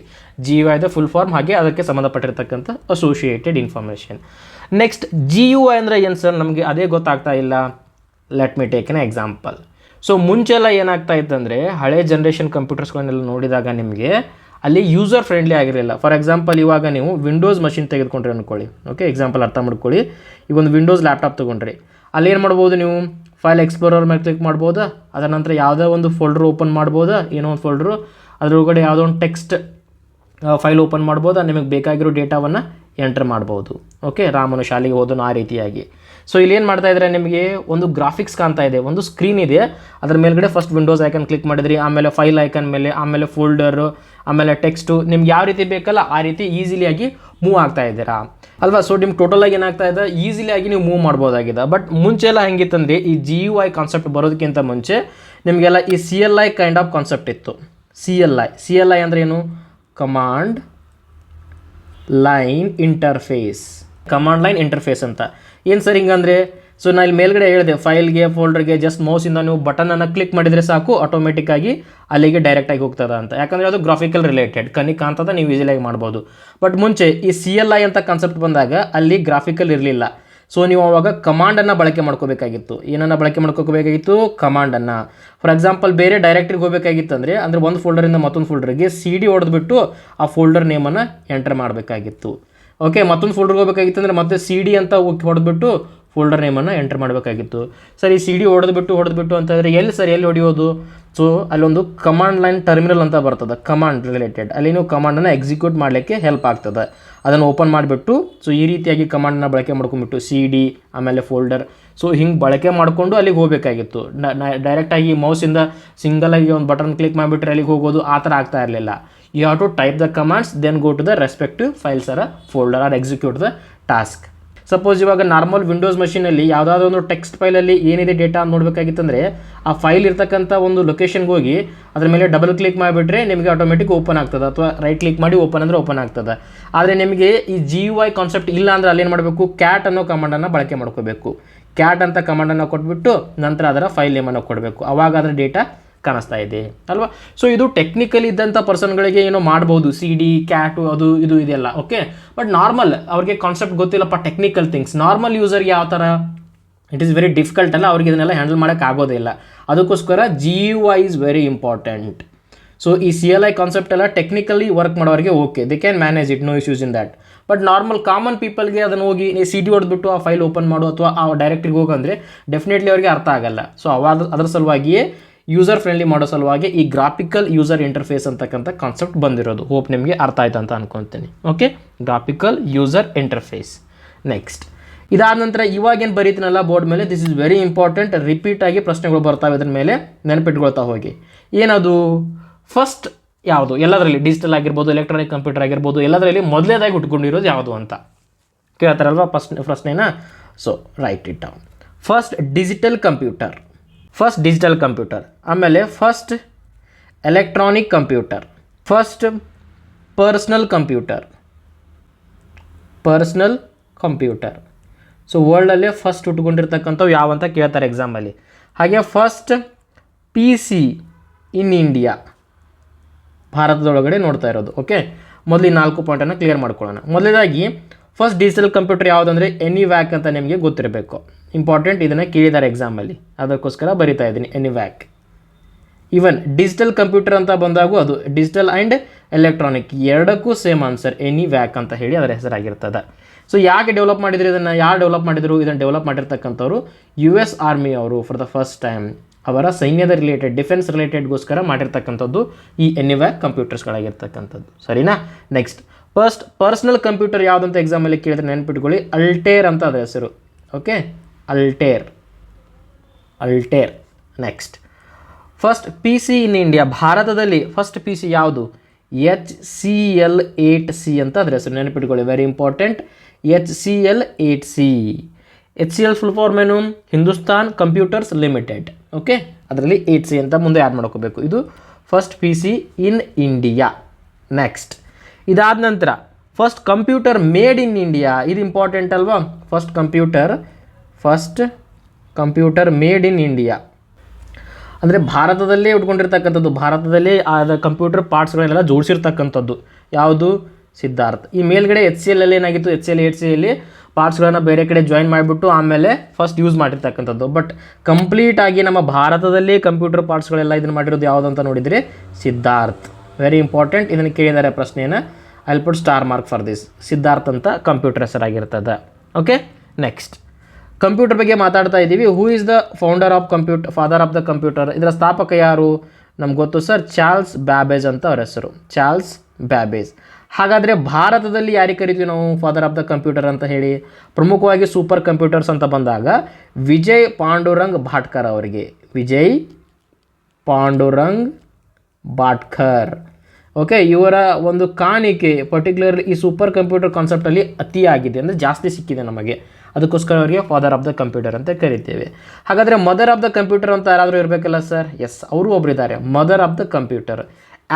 G U ಐದ ಫುಲ್ ಫಾರ್ಮ್ ಹಾಗೆ ಅದಕ್ಕೆ ಸಂಬಂಧಪಟ್ಟಿರ್ತಕ್ಕಂಥ associated information next G U I ಅಂದರೆ ಏನು ಸರ್ ನಮಗೆ ಅದೇ ಗೊತ್ತಾಗ್ತಾ ಇಲ್ಲ. Let me take an example so ಮುಂಚೆಲ್ಲ ಏನಾಗ್ತಾ ಇತ್ತಂದರೆ ಹಳೆ ಜನ್ರೇಷನ್ ಕಂಪ್ಯೂಟರ್ಸ್ಗಳನ್ನೆಲ್ಲ ನೋಡಿದಾಗ ನಿಮಗೆ ಅಲ್ಲಿ ಯೂಸರ್ ಫ್ರೆಂಡ್ಲಿ ಆಗಿರಲಿಲ್ಲ. ಫಾರ್ ಎಕ್ಸಾಂಪಲ್ ಇವಾಗ ನೀವು ವಿಂಡೋಸ್ ಮಷಿನ್ ತೆಗೆದುಕೊಂಡ್ರೆ ಅಂದ್ಕೊಳ್ಳಿ ಓಕೆ ಎಕ್ಸಾಂಪಲ್ ಅರ್ಥ ಮಾಡ್ಕೊಳ್ಳಿ. ಈಗ ಒಂದು ವಿಂಡೋಸ್ ಲ್ಯಾಪ್ಟಾಪ್ ತೊಗೊಂಡ್ರಿ. ಅಲ್ಲಿ ಏನು ಮಾಡ್ಬೋದು ನೀವು? ಫೈಲ್ ಎಕ್ಸ್ಪ್ಲೋರರ್ ಮೇಲೆ ಕ್ಲಿಕ್ ಮಾಡ್ಬೋದಾ? ಅದರ ನಂತರ ಯಾವುದೇ ಒಂದು ಫೋಲ್ಡ್ರ್ ಓಪನ್ ಮಾಡ್ಬೋದಾ? ಏನೋ ಒಂದು ಫೋಲ್ಡ್ರು ಅದರೊಳಗಡೆ ಯಾವುದೋ ಒಂದು ಟೆಕ್ಸ್ಟ್ ಫೈಲ್ ಓಪನ್ ಮಾಡ್ಬೋದು ನಿಮಗೆ ಬೇಕಾಗಿರೋ ಡೇಟಾವನ್ನು ಎಂಟ್ರ್ ಮಾಡ್ಬೋದು. ಓಕೆ ರಾಮನು ಶಾಲೆಗೆ ಹೋದನು ಆ ರೀತಿಯಾಗಿ. ಸೊ ಇಲ್ಲಿ ಏನು ಮಾಡ್ತಾ ಇದ್ದಾರೆ ನಿಮಗೆ? ಒಂದು ಗ್ರಾಫಿಕ್ಸ್ ಕಾಣ್ತಾ ಇದೆ. ಒಂದು ಸ್ಕ್ರೀನ್ ಇದೆ. ಅದರ ಮೇಲ್ಗಡೆ ಫಸ್ಟ್ ವಿಂಡೋಸ್ ಐಕನ್ ಕ್ಲಿಕ್ ಮಾಡಿದ್ರಿ. ಆಮೇಲೆ ಫೈಲ್ ಐಕನ್ ಮೇಲೆ, ಆಮೇಲೆ ಫೋಲ್ಡರು ಆಮೇಲೆ ಟೆಕ್ಸ್ಟು ನಿಮ್ಗೆ ಯಾವ ರೀತಿ ಬೇಕಲ್ಲ ಆ ರೀತಿ ಈಸಿಲಿಯಾಗಿ ಮೂವ್ ಆಗ್ತಾ ಇದ್ದೀರಾ. ಅಲ್ವಾ? ಸೊ ನಿಮ್ಗೆ ಟೋಟಲಾಗಿ ಏನಾಗ್ತಾ ಇದೆ? ಈಸಿಲಿಯಾಗಿ ನೀವು ಮೂವ್ ಮಾಡ್ಬೋದಾಗಿದೆ. ಬಟ್ ಮುಂಚೆ ಎಲ್ಲ ಹೆಂಗಿತ್ತಂದ್ರೆ ಈ ಜಿ ಯು ಐ ಕಾನ್ಸೆಪ್ಟ್ ಬರೋದಕ್ಕಿಂತ ಮುಂಚೆ ನಿಮಗೆಲ್ಲ ಈ C L I kind of concept ಇತ್ತು. C L I C L I ಅಂದರೆ ಏನು? Command line interface command line interface ಅಂತ. ಏನು ಸರ್ ಹಿಂಗಂದ್ರೆ? ಸೊ ನಾನು ಇಲ್ಲಿ ಮೇಲ್ಗಡೆ ಹೇಳಿದೆ ಫೈಲ್ಗೆ ಫೋಲ್ಡರ್ಗೆ ಜಸ್ಟ್ ಮೌಸಿಂದ ನೀವು ಬಟನನ್ನು ಕ್ಲಿಕ್ ಮಾಡಿದರೆ ಸಾಕು ಆಟೋಮೆಟಿಕ್ಕಾಗಿ ಅಲ್ಲಿಗೆ ಡೈರೆಕ್ಟಾಗಿ ಹೋಗ್ತದ ಅಂತ. ಯಾಕಂದರೆ ಅದು ಗ್ರಾಫಿಕಲ್ ರಿಲೇಟೆಡ್ ಕಣ್ಣಿಗೆ ಕಾಣ್ತದ ನೀವು ಈಸಿಲಿಯಾಗಿ ಮಾಡ್ಬೋದು. ಬಟ್ ಮುಂಚೆ ಈ ಸಿ ಎಲ್ ಐ ಅಂತ ಕಾನ್ಸೆಪ್ಟ್ ಬಂದಾಗ ಅಲ್ಲಿ ಗ್ರಾಫಿಕಲ್ ಇರಲಿಲ್ಲ. ಸೊ ನೀವು ಅವಾಗ ಕಮಾಂಡನ್ನು ಬಳಕೆ ಮಾಡ್ಕೋಬೇಕಾಗಿತ್ತು. ಏನನ್ನು ಬಳಕೆ ಮಾಡ್ಕೋಬೇಕಾಗಿತ್ತು? ಕಮಾಂಡನ್ನು ಫಾರ್ ಎಕ್ಸಾಂಪಲ್ ಬೇರೆ ಡೈರೆಕ್ಟ್ರಿಗೆ ಹೋಗಬೇಕಾಗಿತ್ತು ಅಂದರೆ ಅಂದರೆ ಒಂದು ಫೋಲ್ಡರಿಂದ ಮತ್ತೊಂದು ಫೋಲ್ಡರ್ಗೆ ಸಿ ಡಿ ಹೊಡೆದ್ಬಿಟ್ಟು ಆ ಫೋಲ್ಡರ್ ನೇಮನ್ನು ಎಂಟರ್ ಮಾಡಬೇಕಾಗಿತ್ತು. ಓಕೆ ಮತ್ತೊಂದು ಫೋಲ್ಡರ್ಗೆ ಹೋಗಬೇಕಾಗಿತ್ತು ಅಂದರೆ ಮತ್ತೆ ಸಿ ಡಿ ಅಂತ ಹೊಡೆದ್ಬಿಟ್ಟು ಫೋಲ್ಡರ್ ನೇಮನ್ನು ಎಂಟರ್ ಮಾಡಬೇಕಾಗಿತ್ತು. ಸರ್ ಈ ಸಿ ಡಿ ಹೊಡೆದ್ಬಿಟ್ಟು ಹೊಡೆದ್ಬಿಟ್ಟು ಅಂತಂದರೆ ಎಲ್ಲಿ ಸರ್, ಎಲ್ಲಿ ಹೊಡೆಯೋದು? ಸೊ ಅಲ್ಲೊಂದು ಕಮಾಂಡ್ ಲೈನ್ ಟರ್ಮಿನಲ್ ಅಂತ ಬರ್ತದೆ ಕಮಾಂಡ್ ರಿಲೇಟೆಡ್ ಅಲ್ಲಿ ನೀವು ಕಮಾಂಡನ್ನು ಎಕ್ಸಿಕ್ಯೂಟ್ ಮಾಡಲಿಕ್ಕೆ ಹೆಲ್ಪ್ ಆಗ್ತದೆ. ಅದನ್ನು ಓಪನ್ ಮಾಡಿಬಿಟ್ಟು ಸೊ ಈ ರೀತಿಯಾಗಿ ಕಮಾಂಡನ್ನ ಬಳಕೆ ಮಾಡ್ಕೊಂಡ್ಬಿಟ್ಟು ಸಿ ಡಿ ಆಮೇಲೆ ಫೋಲ್ಡರ್ ಸೊ ಹಿಂಗೆ ಬಳಕೆ ಮಾಡಿಕೊಂಡು ಅಲ್ಲಿಗೆ ಹೋಗಬೇಕಾಗಿತ್ತು. ಡೈರೆಕ್ಟಾಗಿ ಮೌಸಿಂದ ಸಿಂಗಲಾಗಿ ಒಂದು ಬಟನ್ ಕ್ಲಿಕ್ ಮಾಡಿಬಿಟ್ರೆ ಅಲ್ಲಿಗೆ ಹೋಗೋದು ಆ ಥರ ಆಗ್ತಾ ಇರಲಿಲ್ಲ. You have to type the commands then go to the respective files or folder or execute the task suppose ಇವಾಗ ನಾರ್ಮಲ್ ವಿಂಡೋಸ್ ಮಷೀನಲ್ಲಿ ಯಾವುದಾದ್ರೂ ಒಂದು ಟೆಕ್ಸ್ಟ್ ಫೈಲಲ್ಲಿ ಏನಿದೆ ಡೇಟಾ ನೋಡಬೇಕಾಗಿತ್ತಂದರೆ, ಆ ಫೈಲ್ ಇರ್ತಕ್ಕಂಥ ಒಂದು ಲೊಕೇಶನ್ಗೆ ಹೋಗಿ ಅದ್ರ ಮೇಲೆ ಡಬಲ್ ಕ್ಲಿಕ್ ಮಾಡಿಬಿಟ್ರೆ ನಿಮಗೆ ಆಟೋಮೆಟಿಕ್ ಓಪನ್ ಆಗ್ತದೆ ಅಥವಾ ರೈಟ್ ಕ್ಲಿಕ್ ಮಾಡಿ ಓಪನ್ ಅಂದರೆ ಓಪನ್ ಆಗ್ತದೆ. ಆದರೆ ನಿಮಗೆ ಈ ಜಿ ಯು ಐ ಕಾನ್ಸೆಪ್ಟ್ ಇಲ್ಲ ಅಂದರೆ ಅಲ್ಲಿ ಏನು ಮಾಡಬೇಕು? ಕ್ಯಾಟ್ ಅನ್ನೋ ಕಮಾಂಡನ್ನು ಬಳಕೆ ಮಾಡ್ಕೋಬೇಕು. ಕ್ಯಾಟ್ ಅಂತ ಕಮಾಂಡನ್ನು ಕೊಟ್ಬಿಟ್ಟು ನಂತರ ಅದರ ಫೈಲ್ ನೇಮನ್ನು ಕೊಡಬೇಕು. ಅವಾಗ ಅದರ ಡೇಟಾ ಕಾಣಿಸ್ತಾ ಇದೆ, ಅಲ್ವಾ? ಸೊ ಇದು ಟೆಕ್ನಿಕಲ್ ಇದ್ದಂಥ ಪರ್ಸನ್ಗಳಿಗೆ ಏನೋ ಮಾಡ್ಬೋದು ಸಿ ಡಿ ಕ್ಯಾಟು ಅದು, ಇದು, ಇದೆಲ್ಲ ಓಕೆ ಬಟ್ ನಾರ್ಮಲ್ ಅವ್ರಿಗೆ ಕಾನ್ಸೆಪ್ಟ್ ಗೊತ್ತಿಲ್ಲಪ್ಪ ಟೆಕ್ನಿಕಲ್ ಥಿಂಗ್ಸ್ ನಾರ್ಮಲ್ ಯೂಸರ್ ಯಾವ ಥರ ಇಟ್ ಈಸ್ ವೆರಿ ಡಿಫಿಕಲ್ಟ್ ಅಲ್ಲ, ಅವ್ರಿಗೆ ಇದನ್ನೆಲ್ಲ ಹ್ಯಾಂಡಲ್ ಮಾಡೋಕ್ಕೆ ಆಗೋದೇ ಇಲ್ಲ. ಅದಕ್ಕೋಸ್ಕರ G U I is very important so ಈ ಸಿ ಎಲ್ ಐ ಕಾನ್ಸೆಪ್ಟ್ ಎಲ್ಲ ಟೆಕ್ನಿಕಲಿ ವರ್ಕ್ ಮಾಡೋರಿಗೆ okay they can manage it no issues in that but normal common ಪೀಪಲ್ಗೆ ಅದನ್ನು ಹೋಗಿ ಸಿ ಟಿ ಹೊಡೆದ್ಬಿಟ್ಟು ಆ ಫೈಲ್ ಓಪನ್ ಮಾಡು, ಅಥವಾ ಆ ಡೈರೆಕ್ಟ್ರಿಗೆ ಹೋಗಂದ್ರೆ ಡೆಫಿನೆಟ್ಲಿ ಅವ್ರಿಗೆ ಅರ್ಥ ಆಗಲ್ಲ. ಸೊ ಅವಾಗ ಅದರ ಸಲುವಾಗಿಯೇ ಯೂಸರ್ ಫ್ರೆಂಡ್ಲಿ ಮಾಡೋ ಸಲುವಾಗಿ ಈ ಗ್ರಾಫಿಕಲ್ ಯೂಸರ್ ಇಂಟರ್ಫೇಸ್ ಅಂತಕ್ಕಂಥ ಕಾನ್ಸೆಪ್ಟ್ ಬಂದಿರೋದು. ಹೋಪ್ ನಿಮಗೆ ಅರ್ಥ ಆಯ್ತು ಅಂತ ಅನ್ಕೊತೀನಿ. Okay graphical user interface next ಇದಾದ ನಂತರ ಇವಾಗೇನು ಬರೀತೀನಲ್ಲ ಬೋರ್ಡ್ ಮೇಲೆ? This is very important repeat ಆಗಿ ಪ್ರಶ್ನೆಗಳು ಬರ್ತಾವೆ ಅದ್ರ ಮೇಲೆ. ನೆನಪಿಟ್ಕೊಳ್ತಾ ಹೋಗಿ. ಏನದು? ಫಸ್ಟ್ ಯಾವುದು? ಎಲ್ಲದರಲ್ಲಿ ಡಿಜಿಟಲ್ ಆಗಿರ್ಬೋದು ಎಲೆಕ್ಟ್ರಾನಿಕ್ ಕಂಪ್ಯೂಟರ್ ಆಗಿರ್ಬೋದು, ಎಲ್ಲದರಲ್ಲಿ ಮೊದಲೇದಾಗಿ ಹುಟ್ಕೊಂಡಿರೋದು ಯಾವುದು ಅಂತ. ಕೇಳ್ತಾರಲ್ವಾ ಫಸ್ಟ್ ಪ್ರಶ್ನೆನ? So write it down first digital computer first digital computer ಆಮೇಲೆ first electronic computer first personal computer personal computer so ವರ್ಲ್ಡಲ್ಲೇ first ಹುಟ್ಕೊಂಡಿರ್ತಕ್ಕಂಥವು ಯಾವಂತ ಕೇಳ್ತಾರೆ ಎಕ್ಸಾಮಲ್ಲಿ ಹಾಗೆ first P C in India ಭಾರತದೊಳಗಡೆ ನೋಡ್ತಾ ಇರೋದು ಓಕೆ ಮೊದಲು ನಾಲ್ಕು ಪಾಯಿಂಟನ್ನು ಕ್ಲಿಯರ್ ಮಾಡ್ಕೊಳ್ಳೋಣ. ಮೊದಲನೇದಾಗಿ ಫಸ್ಟ್ ಡಿಜಿಟಲ್ ಕಂಪ್ಯೂಟರ್ ಯಾವುದಂದರೆ ಎನಿ ವ್ಯಾಕ್ ಅಂತ ನಿಮಗೆ ಗೊತ್ತಿರಬೇಕು. ಇಂಪಾರ್ಟೆಂಟ್ ಇದನ್ನು ಕೇಳಿದ್ದಾರೆ ಎಕ್ಸಾಮಲ್ಲಿ ಅದಕ್ಕೋಸ್ಕರ ಬರಿತಾ ಇದ್ದೀನಿ ENIAC even digital computer ಅಂತ ಬಂದಾಗೂ ಅದು ಡಿಜಿಟಲ್ ಆ್ಯಂಡ್ ಎಲೆಕ್ಟ್ರಾನಿಕ್ ಎರಡಕ್ಕೂ ಸೇಮ್ ಆನ್ಸರ್ ಎನಿ ವ್ಯಾಕ್ ಅಂತ ಹೇಳಿ ಅದರ ಹೆಸರಾಗಿರ್ತದೆ. ಸೊ ಯಾಕೆ ಡೆವಲಪ್ ಮಾಡಿದ್ರು ಇದನ್ನು? ಯಾರು ಡೆವಲಪ್ ಮಾಡಿದರು? ಇದನ್ನು ಡೆವಲಪ್ ಮಾಡಿರ್ತಕ್ಕಂಥವ್ರು ಯು ಎಸ್ ಆರ್ಮಿ ಅವರು ಫಾರ್ ದ ಫಸ್ಟ್ ಟೈಮ್ ಅವರ ಸೈನ್ಯದ ರಿಲೇಟೆಡ್ ಡಿಫೆನ್ಸ್ ರಿಲೇಟೆಡ್ಗೋಸ್ಕರ ಮಾಡಿರ್ತಕ್ಕಂಥದ್ದು ಈ ಎನಿವ್ಯಾಕ್ ಕಂಪ್ಯೂಟರ್ಸ್ಗಳಾಗಿರ್ತಕ್ಕಂಥದ್ದು ಸರಿನಾ? ನೆಕ್ಸ್ಟ್ ಫಸ್ಟ್ ಪರ್ಸ್ನಲ್ ಕಂಪ್ಯೂಟರ್ ಯಾವುದಂತ ಎಕ್ಸಾಮಲ್ಲಿ ಕೇಳಿದ್ರೆ ನೆನ್ಪಿಟ್ಕೊಳ್ಳಿ. ಅಲ್ಟೇರ್ ಅಂತ ಅದರ ಹೆಸರು. Okay Altair Altair next first P C in India ಭಾರತದಲ್ಲಿ ಫಸ್ಟ್ ಪಿ ಸಿ ಯಾವುದು? H C L eight C ಅಂತ ಅದರ ಹೆಸರು ನೆನಪಿಟ್ಕೊಳ್ಳಿ very important H C L eight C H C L full form ಏನು? ಹಿಂದೂಸ್ತಾನ್ ಕಂಪ್ಯೂಟರ್ಸ್ ಲಿಮಿಟೆಡ್ ಓಕೆ ಅದರಲ್ಲಿ eight C ಅಂತ ಮುಂದೆ add ಮಾಡ್ಕೋಬೇಕು. ಇದು first P C in India next ಇದಾದ ನಂತರ first computer made in India ಇದು ಇಂಪಾರ್ಟೆಂಟ್ ಅಲ್ವಾ? First computer first computer made in India ಅಂದರೆ ಭಾರತದಲ್ಲೇ ಉಟ್ಕೊಂಡಿರ್ತಕ್ಕಂಥದ್ದು, ಭಾರತದಲ್ಲೇ ಆದ ಕಂಪ್ಯೂಟರ್ ಪಾರ್ಟ್ಸ್ಗಳನ್ನೆಲ್ಲ ಜೋಡಿಸಿರ್ತಕ್ಕಂಥದ್ದು. ಯಾವುದು? ಸಿದ್ಧಾರ್ಥ್. ಈ ಮೇಲ್ಗಡೆ ಎಚ್ ಸಿ ಎಲ್ ಏನಾಗಿತ್ತು? H C L H C ಎಲ್ಲಿ ಪಾರ್ಟ್ಸ್ಗಳನ್ನು ಬೇರೆ ಕಡೆ ಜಾಯಿನ್ ಮಾಡಿಬಿಟ್ಟು ಆಮೇಲೆ ಫಸ್ಟ್ ಯೂಸ್ ಮಾಡಿರ್ತಕ್ಕಂಥದ್ದು. ಬಟ್ ಕಂಪ್ಲೀಟ್ ಆಗಿ ನಮ್ಮ ಭಾರತದಲ್ಲಿ ಕಂಪ್ಯೂಟರ್ ಪಾರ್ಟ್ಸ್ಗಳೆಲ್ಲ ಇದನ್ನು ಮಾಡಿರೋದು ಯಾವುದು ಅಂತ ನೋಡಿದರೆ ಸಿದ್ಧಾರ್ಥ್. ವೆರಿ ಇಂಪಾರ್ಟೆಂಟ್ ಇದನ್ನು ಕೇಳಿದ್ದಾರೆ ಪ್ರಶ್ನೆಯನ್ನು. I put star mark for this Siddharth ಅಂತ ಕಂಪ್ಯೂಟರ್ ಹೆಸರಾಗಿರ್ತದೆ. ಓಕೆ ನೆಕ್ಸ್ಟ್ ಕಂಪ್ಯೂಟರ್ ಬಗ್ಗೆ ಮಾತಾಡ್ತಾ ಇದ್ದೀವಿ. Who is the founder of computer father of the computer ಇದರ ಸ್ಥಾಪಕ ಯಾರು? ನಮ್ಗೆ ಗೊತ್ತು ಸರ್ ಚಾರ್ಲ್ಸ್ ಬ್ಯಾಬೇಜ್ ಅಂತ ಅವ್ರ ಹೆಸರು. Charles Babbage. ಹಾಗಾದರೆ ಭಾರತದಲ್ಲಿ ಯಾರಿಗೆ ಕರಿತೀವಿ ನಾವು? ಫಾದರ್ ಆಫ್ ದ ಕಂಪ್ಯೂಟರ್ ಅಂತ ಹೇಳಿ, ಪ್ರಮುಖವಾಗಿ ಸೂಪರ್ ಕಂಪ್ಯೂಟರ್ಸ್ ಅಂತ ಬಂದಾಗ ವಿಜಯ್ ಪಾಂಡುರಂಗ್ ಭಾಟ್ಕರ್ ಅವರಿಗೆ. ವಿಜಯ್ ಪಾಂಡುರಂಗ್ ಭಾಟ್ಕರ್. ಓಕೆ ಇವರ ಒಂದು ಕಾಣಿಕೆ ಪರ್ಟಿಕ್ಯುಲರ್ಲಿ ಈ ಸೂಪರ್ ಕಂಪ್ಯೂಟರ್ ಕಾನ್ಸೆಪ್ಟಲ್ಲಿ ಅತಿಯಾಗಿದೆ. ಅಂದರೆ ಜಾಸ್ತಿ ಸಿಕ್ಕಿದೆ ನಮಗೆ. ಅದಕ್ಕೋಸ್ಕರ ಅವರಿಗೆ ಫಾದರ್ ಆಫ್ ದ ಕಂಪ್ಯೂಟರ್ ಅಂತ ಕರಿತೇವೆ. ಹಾಗಾದರೆ ಮದರ್ ಆಫ್ ದ ಕಂಪ್ಯೂಟರ್ ಅಂತ ಯಾರಾದರೂ ಇರಬೇಕಲ್ಲ ಸರ್ ಎಸ್ ಅವರು ಒಬ್ಬರಿದ್ದಾರೆ mother of the computer